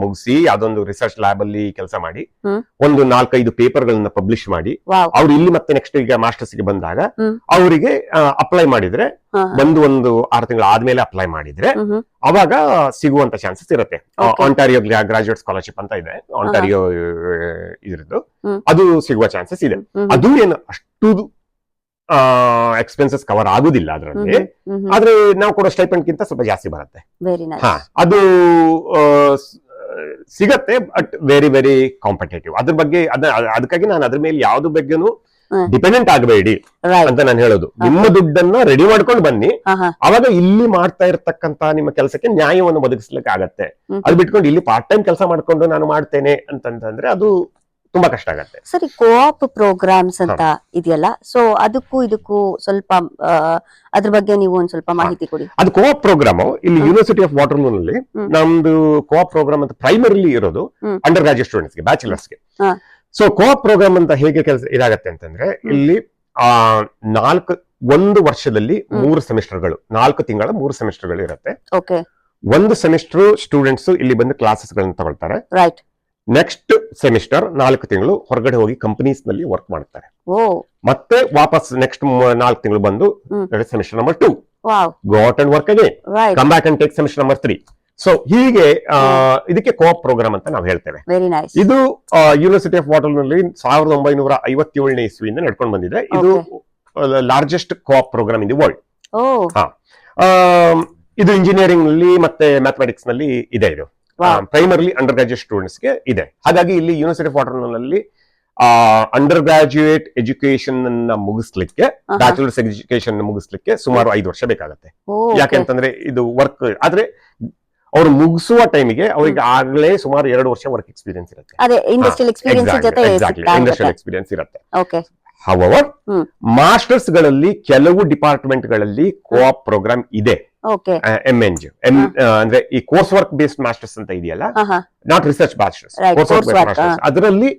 ಮುಗಿಸಿ ಅದೊಂದು ರಿಸರ್ಚ್ ಲ್ಯಾಬ್ ಅಲ್ಲಿ ಕೆಲಸ ಮಾಡಿ ಒಂದು ನಾಲ್ಕೈದು ಪೇಪರ್ ಗಳನ್ನ ಪಬ್ಲಿಷ್ ಮಾಡಿ ಅವ್ರು ಇಲ್ಲಿ ಮತ್ತೆ ನೆಕ್ಸ್ಟ್ ಈಗ ಮಾಸ್ಟರ್ಸ್ಗೆ ಬಂದಾಗ. ಅವರಿಗೆ ಅಪ್ಲೈ ಮಾಡಿದ್ರೆ ಒಂದು ಬಂದು ಒಂದು ಆರು ತಿಂಗಳ ಆದ್ಮೇಲೆ ಅಪ್ಲೈ ಮಾಡಿದ್ರೆ. ಅವಾಗ ಸಿಗುವಂತ ಚಾನ್ಸಸ್ ಇರುತ್ತೆ. ಆಂಟಾರಿಯೋ ಗ್ರಾಜುಯೇಟ್ ಸ್ಕಾಲರ್ಶಿಪ್ ಅಂತ ಇದೆ. ಆಂಟಾರಿಯೋ ಇದ್ರದ್ದು. ಅದು ಸಿಗುವ ಚಾನ್ಸಸ್ ಇದೆ. ಅದು ಏನು ಅಷ್ಟು ಎಕ್ಸ್ಪೆನ್ಸಸ್ ಕವರ್ ಆಗುದಿಲ್ಲ ಅದರಲ್ಲಿ. ಆದ್ರೆ ನಾವು ಕೊಡೋ ಸ್ಟೈಪೆಂಡ್ ಗಿಂತ ಸ್ವಲ್ಪ ಜಾಸ್ತಿ ಬರುತ್ತೆ. ಹಾ ಅದು ಸಿಗತ್ತೆ ಬಟ್ ವೆರಿ ವೆರಿ ಕಾಂಪಿಟೇಟಿವ್ ಅದ್ರ ಬಗ್ಗೆ ಅದಕ್ಕಾಗಿ ನಾನು ಅದ್ರ ಮೇಲೆ ಯಾವ್ದು ಬಗ್ಗೆನೂ ಡಿಪೆಂಡೆಂಟ್ ಆಗಬೇಡಿ ಅಂತ ನಾನು ಹೇಳೋದು. ನಿಮ್ಮ ದುಡ್ಡನ್ನ ರೆಡಿ ಮಾಡ್ಕೊಂಡು ಬನ್ನಿ. ಅವಾಗ ಇಲ್ಲಿ ಮಾಡ್ತಾ ಇರ್ತಕ್ಕಂತ ನಿಮ್ಮ ಕೆಲಸಕ್ಕೆ ನ್ಯಾಯವನ್ನು ಒದಗಿಸ್ಲಿಕ್ಕೆ ಆಗತ್ತೆ. ಅದು ಬಿಟ್ಕೊಂಡು ಇಲ್ಲಿ ಪಾರ್ಟ್ ಟೈಮ್ ಕೆಲಸ ಮಾಡ್ಕೊಂಡು ನಾನು ಮಾಡ್ತೇನೆ ಅಂತಂತಂದ್ರೆ ಅದು ತುಂಬಾ ಕಷ್ಟ ಆಗತ್ತೆ. ಸರಿ ಕೋಆಪ್ ಪ್ರೋಗ್ರಾಮ್ಸ್ ಅಂತ ಇದೆಯಲ್ಲ ಸೊ ಅದಕ್ಕೂ ಇದಕ್ಕೂ ಸ್ವಲ್ಪ ಅದ್ರ ಬಗ್ಗೆ ನೀವು ಒಂದ್ ಸ್ವಲ್ಪ ಮಾಹಿತಿ ಕೊಡಿ. ಅದು ಕೋಆಪ್ ಪ್ರೋಗ್ರಾಮ್ ಇಲ್ಲಿ ಯೂನಿವರ್ಸಿಟಿ ಆಫ್ ವಾಟರ್ಲೂನಲ್ಲಿ ಅಲ್ಲಿ ನಮ್ದು ಕೋಆಪ್ ಪ್ರೋಗ್ರಾಮ್ ಅಂತ ಪ್ರೈಮರಿಲಿ ಇರೋದು. ಅಂಡರ್ ಗ್ರಾಜುಯೇಟ್ ಸ್ಟೂಡೆಂಟ್ಸ್ಗೆ ಬ್ಯಾಚುಲರ್ಸ್ಗೆ. ಸೊ ಕೋಆಪ್ ಪ್ರೋಗ್ರಾಮ್ ಅಂತ ಹೇಗೆ ಕೆಲಸ ಇದಾಗತ್ತೆ ಅಂತಂದ್ರೆ ಇಲ್ಲಿ ಆ ನಾಲ್ಕು ಒಂದು ವರ್ಷದಲ್ಲಿ. ಮೂರು ಸೆಮಿಸ್ಟರ್ಗಳು ನಾಲ್ಕು ತಿಂಗಳ ಮೂರು ಸೆಮಿಸ್ಟರ್ಗಳು ಇರುತ್ತೆ. ಓಕೆ ಒಂದು ಸೆಮಿಸ್ಟರ್ ಸ್ಟೂಡೆಂಟ್ಸ್ ಇಲ್ಲಿ ಬಂದು ಕ್ಲಾಸಸ್ ಗಳನ್ನ ತಗೊಳ್ತಾರೆ. ರೈಟ್ ನೆಕ್ಸ್ಟ್ ಸೆಮಿಸ್ಟರ್ ನಾಲ್ಕು ತಿಂಗಳು ಹೊರಗಡೆ ಹೋಗಿ ಕಂಪನೀಸ್ನಲ್ಲಿ ವರ್ಕ್ ಮಾಡ್ತಾರೆ. ಮತ್ತೆ ವಾಪಸ್ ನೆಕ್ಸ್ಟ್ ನಾಲ್ಕು ತಿಂಗಳು ಬಂದು. Semester number two go go out and work again come back and take semester number three so ಹೀಗೆ ಇದಕ್ಕೆ ಕೋಪ್ ಪ್ರೋಗ್ರಾಮ್ ಅಂತ ನಾವು ಹೇಳ್ತೇವೆ. ಇದು ಯೂನಿವರ್ಸಿಟಿ ಆಫ್ ವಾಟರ್ನಲ್ಲಿ ಸಾವಿರದ ಒಂಬೈನೂರ ಐವತ್ತೇಳನೇ ಇಸ್ವಿಯಿಂದ ನಡ್ಕೊಂಡು ಬಂದಿದೆ. ಇದು largest co-op program in the world ಇದು ಇಂಜಿನಿಯರಿಂಗ್ನಲ್ಲಿ ಮತ್ತೆ ಮ್ಯಾಥಮೆಟಿಕ್ಸ್ನಲ್ಲಿ ಇದೆ ಇದು. ಪ್ರೈಮರ್ಲಿ ಅಂಡರ್ ಗ್ರಾಜುಯೇಟ್ ಸ್ಟೂಡೆಂಟ್ಸ್ಗೆ ಇದೆ. ಹಾಗಾಗಿ ಇಲ್ಲಿ ಯೂನಿವರ್ಸಿಟಿ ಆಫ್ ವಾಟರ್ನಲ್ಲಿ ಅಂಡರ್ ಗ್ರಾಜುಯೇಟ್ ಎಜುಕೇಶನ್ ಅನ್ನ ಮುಗಿಸ್ಲಿಕ್ಕೆ ಬ್ಯಾಚುಲರ್ಸ್ ಎಜುಕೇಶನ್ ಮುಗಿಸ್ಲಿಕ್ಕೆ ಸುಮಾರು ಐದು ವರ್ಷ ಬೇಕಾಗುತ್ತೆ. ಯಾಕೆಂತಂದ್ರೆ ಇದು ವರ್ಕ್ ಆದ್ರೆ ಅವ್ರು ಮುಗಿಸುವ ಟೈಮಿಗೆ ಅವ್ರಿಗೆ ಆಗ್ಲೇ ಸುಮಾರು ಎರಡು ವರ್ಷ ವರ್ಕ್ ಎಕ್ಸ್ಪೀರಿಯನ್ಸ್ ಇರುತ್ತೆ. ಇಂಡಸ್ಟ್ರಿಯಲ್ ಎಕ್ಸ್ಪೀರಿಯನ್ಸ್ ಇರುತ್ತೆ. ಹವರ್ ಮಾಸ್ಟರ್ಸ್ಗಳಲ್ಲಿ ಕೆಲವು ಡಿಪಾರ್ಟ್ಮೆಂಟ್ಗಳಲ್ಲಿ ಕೋಆಪ್ ಪ್ರೋಗ್ರಾಮ್ ಇದೆ. ಎಂ ಎನ್ ಜಿ ಎಂ ಅಂದ್ರೆ ಈ ಕೋರ್ಸ್ ವರ್ಕ್ ಬೇಸ್ಡ್ ಮಾಸ್ಟರ್ಸ್ ಅಂತ ಇದೆಯಲ್ಲ? Not research masters coursework based masters ಅದರಲ್ಲಿ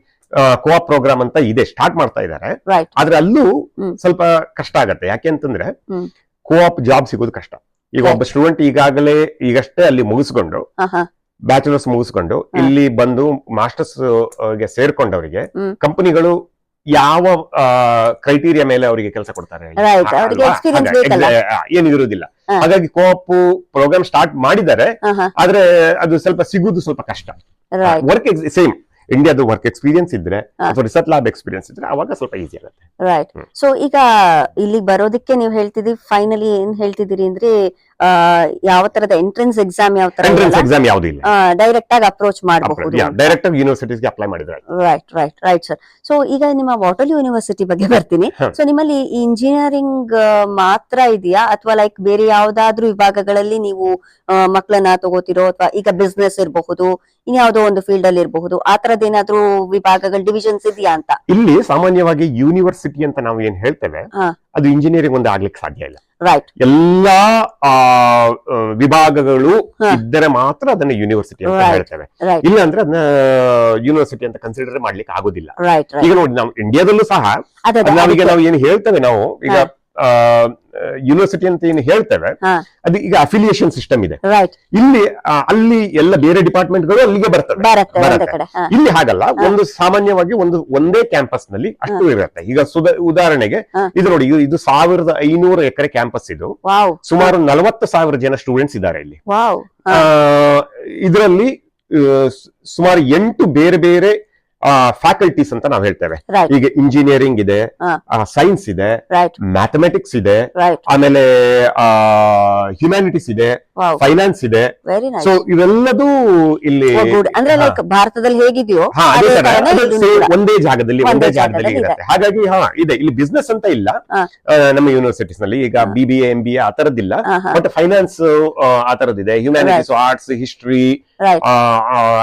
ಕೋಆಪ್ ಪ್ರೋಗ್ರಾಮ್ ಅಂತ ಇದೆ ಸ್ಟಾರ್ಟ್ ಮಾಡ್ತಾ ಇದ್ದಾರೆ ಆದ್ರೆ ಅಲ್ಲೂ ಸ್ವಲ್ಪ ಕಷ್ಟ ಆಗತ್ತೆ. ಯಾಕೆ ಅಂತಂದ್ರೆ ಕೋಆಪ್ ಜಾಬ್ ಸಿಗೋದು ಕಷ್ಟ. ಈಗ ಒಬ್ಬ ಸ್ಟೂಡೆಂಟ್ ಈಗಾಗಲೇ ಈಗಷ್ಟೇ ಅಲ್ಲಿ ಮುಗಿಸ್ಕೊಂಡು ಬ್ಯಾಚುಲರ್ಸ್ ಮುಗಿಸ್ಕೊಂಡು ಇಲ್ಲಿ ಬಂದು ಮಾಸ್ಟರ್ಸ್ಗೆ ಸೇರ್ಕೊಂಡವರಿಗೆ ಕಂಪನಿಗಳು ಯಾವ ಕ್ರೈಟೀರಿಯಾ ಮೇಲೆ ಅವರಿಗೆ ಕೆಲಸ ಕೊಡ್ತಾರೆ ಏನಿರುವುದಿಲ್ಲ ಹಾಗಾಗಿ ಕೋಆಪ್ ಪ್ರೋಗ್ರಾಮ್ ಸ್ಟಾರ್ಟ್ ಮಾಡಿದ್ದಾರೆ. ಆದ್ರೆ ಅದು ಸ್ವಲ್ಪ ಸಿಗುದು ಸ್ವಲ್ಪ ಕಷ್ಟ. ವರ್ಕ್ ಸೇಮ್ ಇಂಡಿಯಾದ ವರ್ಕ್ ಎಕ್ಸ್ಪೀರಿಯನ್ಸ್ ಇದ್ರೆ. ಅಥವಾ ರಿಸರ್ಚ್ ಲ್ಯಾಬ್ ಎಕ್ಸ್ಪೀರಿಯನ್ಸ್ ಇದ್ರೆ ಅವಾಗ ಸ್ವಲ್ಪ ಈಸಿ ಆಗುತ್ತೆ. ರೈಟ್. ಸೊ ಈಗ ಇಲ್ಲಿ ಬರೋದಕ್ಕೆ ನೀವು ಹೇಳ್ತಿದ್ದೀವಿ ಫೈನಲಿ ಏನ್ ಹೇಳ್ತಿದ್ದೀರಿ ಅಂದ್ರೆ ಯಾವ ತರದ ಎಂಟ್ರೆನ್ಸ್ ಎಕ್ಸಾಮ್ ಯಾವ ತರ ಎಂಟ್ರೆನ್ಸ್ ಎಕ್ಸಾಮ್ ಯಾವ್ದು ಇಲ್ಲ. ಡೈರೆಕ್ಟ್ ಆಗಿ ಅಪ್ರೋಚ್ ಮಾಡಬಹುದು ಡೈರೆಕ್ಟ್ ಆಗಿ ಯೂನಿವರ್ಸಿಟೀಸ್ಗೆ ಅಪ್ಲೈ ಮಾಡಿದ್ರೆ right right right sir so ಈಗ ನಿಮ್ಮ ವಾಟಲ್ ಯೂನಿವರ್ಸಿಟಿ ಬಗ್ಗೆ ಬರ್ತೀನಿ. ಸೊ ನಿಮ್ಮಲ್ಲಿ ಇಂಜಿನಿಯರಿಂಗ್ ಮಾತ್ರ ಇದೆಯಾ? ಅಥವಾ ಲೈಕ್ ಬೇರೆ ಯಾವ್ದಾದ್ರು ವಿಭಾಗಗಳಲ್ಲಿ ನೀವು ಮಕ್ಕಳನ್ನ ತಗೋತಿರೋ? ಅಥವಾ ಈಗ ಬಿಸ್ನೆಸ್ ಇರಬಹುದು ಇನ್ಯಾವುದೋ ಒಂದು ಫೀಲ್ಡ್ ಅಲ್ಲಿ ಇರಬಹುದು. ಆ ತರದ ಏನಾದ್ರು ವಿಭಾಗಗಳು ಡಿವಿಷನ್ಸ್ ಇದೆಯಾ ಅಂತ? ಇಲ್ಲಿ ಸಾಮಾನ್ಯವಾಗಿ ಯೂನಿವರ್ಸಿಟಿ ಅಂತ ನಾವು ಏನ್ ಹೇಳ್ತೇವೆ. ಅದು ಇಂಜಿನಿಯರಿಂಗ್ ಒಂದು ಆಗ್ಲಿಕ್ಕೆ ಸಾಧ್ಯ ಇಲ್ಲ. ರೈಟ್ ಎಲ್ಲಾ ವಿಭಾಗಗಳು ಇದ್ದರೆ ಮಾತ್ರ ಅದನ್ನ ಯೂನಿವರ್ಸಿಟಿ ಅಂತ. ಹೇಳ್ತೇವೆ. ಇಲ್ಲ ಅಂದ್ರೆ ಅದನ್ನ ಯೂನಿವರ್ಸಿಟಿ ಅಂತ ಕನ್ಸಿಡರ್ ಮಾಡ್ಲಿಕ್ಕೆ ಆಗೋದಿಲ್ಲ. ಈಗ ನೋಡಿ ನಾವು ಇಂಡಿಯಾದಲ್ಲೂ ಸಹ ನಾವೀಗ ನಾವು ಏನ್ ಹೇಳ್ತೇವೆ ನಾವು ಈಗ. ಯೂನಿವರ್ಸಿಟಿ ಅಂತ ಏನು ಹೇಳ್ತೇವೆ. ಅದು ಈಗ ಅಫಿಲಿಯೇಷನ್ ಸಿಸ್ಟಮ್ ಇದೆ. ಇಲ್ಲಿ ಅಲ್ಲಿ ಎಲ್ಲ ಬೇರೆ ಡಿಪಾರ್ಟ್ಮೆಂಟ್ಗಳು ಅಲ್ಲಿಗೆ ಬರ್ತವೆ. ಇಲ್ಲಿ ಹಾಗಲ್ಲ ಒಂದು ಸಾಮಾನ್ಯವಾಗಿ ಒಂದು ಒಂದೇ ಕ್ಯಾಂಪಸ್ನಲ್ಲಿ ಅಷ್ಟು ಇರುತ್ತೆ. ಈಗ ಉದಾಹರಣೆಗೆ. ಇದು ನೋಡಿ ಇದು- ಸಾವಿರದ ಐನೂರು ಎಕರೆ ಕ್ಯಾಂಪಸ್ ಇದು. ಸುಮಾರು ನಲವತ್ತು ಸಾವಿರ ಜನ ಸ್ಟೂಡೆಂಟ್ಸ್ ಇದ್ದಾರೆ ಇಲ್ಲಿ. ಇದರಲ್ಲಿ ಸುಮಾರು ಎಂಟು ಬೇರೆ ಬೇರೆ ಫ್ಯಾಕಲ್ಟೀಸ್ ಅಂತ ನಾವು ಹೇಳ್ತೇವೆ. ಈಗ ಇಂಜಿನಿಯರಿಂಗ್ ಇದೆ. ಸೈನ್ಸ್ ಇದೆ ಮ್ಯಾಥಮೆಟಿಕ್ಸ್ ಇದೆ ಆಮೇಲೆ ಹ್ಯುಮ್ಯಾನಿಟೀಸ್ ಇದೆ ಫೈನಾನ್ಸ್ ಇದೆ. ಸೊ ಇವೆಲ್ಲದೂ ಇಲ್ಲಿ ಅಂದ್ರೆ ಲೈಕ್ ಭಾರತದಲ್ಲಿ ಹೇಗಿದೆಯೋ. ಒಂದೇ ಜಾಗದಲ್ಲಿ ಒಂದೇ ಜಾಗದಲ್ಲಿ ಇರುತ್ತೆ. ಹಾಗಾಗಿ ಹಾ ಇದೆ. ಇಲ್ಲಿ ಬಿಸ್ನೆಸ್ ಅಂತ ಇಲ್ಲ. ನಮ್ಮ ಯೂನಿವರ್ಸಿಟೀಸ್ನಲ್ಲಿ ಈಗ. B B M B A ಆ ತರದ್ದಿಲ್ಲ ಬಟ್ ಫೈನಾನ್ಸ್ ಆ ತರದಿದೆ ಹ್ಯುಮ್ಯಾನಿಟೀಸ್ ಆರ್ಟ್ಸ್ ಹಿಸ್ಟ್ರಿ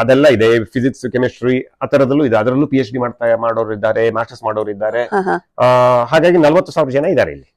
ಅದೆಲ್ಲ ಇದೆ. ಫಿಸಿಕ್ಸ್ ಕೆಮಿಸ್ಟ್ರಿ ಆ ತರದಲ್ಲೂ ಇದೆ. ಅದರಲ್ಲೂ ಪಿ ಎಚ್ ಡಿ ಮಾಡ್ತಾ ಮಾಡೋರು ಇದ್ದಾರೆ ಮಾಸ್ಟರ್ಸ್ ಮಾಡೋರು ಇದ್ದಾರೆ. ಹಾಗಾಗಿ ನಲ್ವತ್ತು ಸಾವಿರ ಜನ ಇದ್ದಾರೆ ಇಲ್ಲಿ.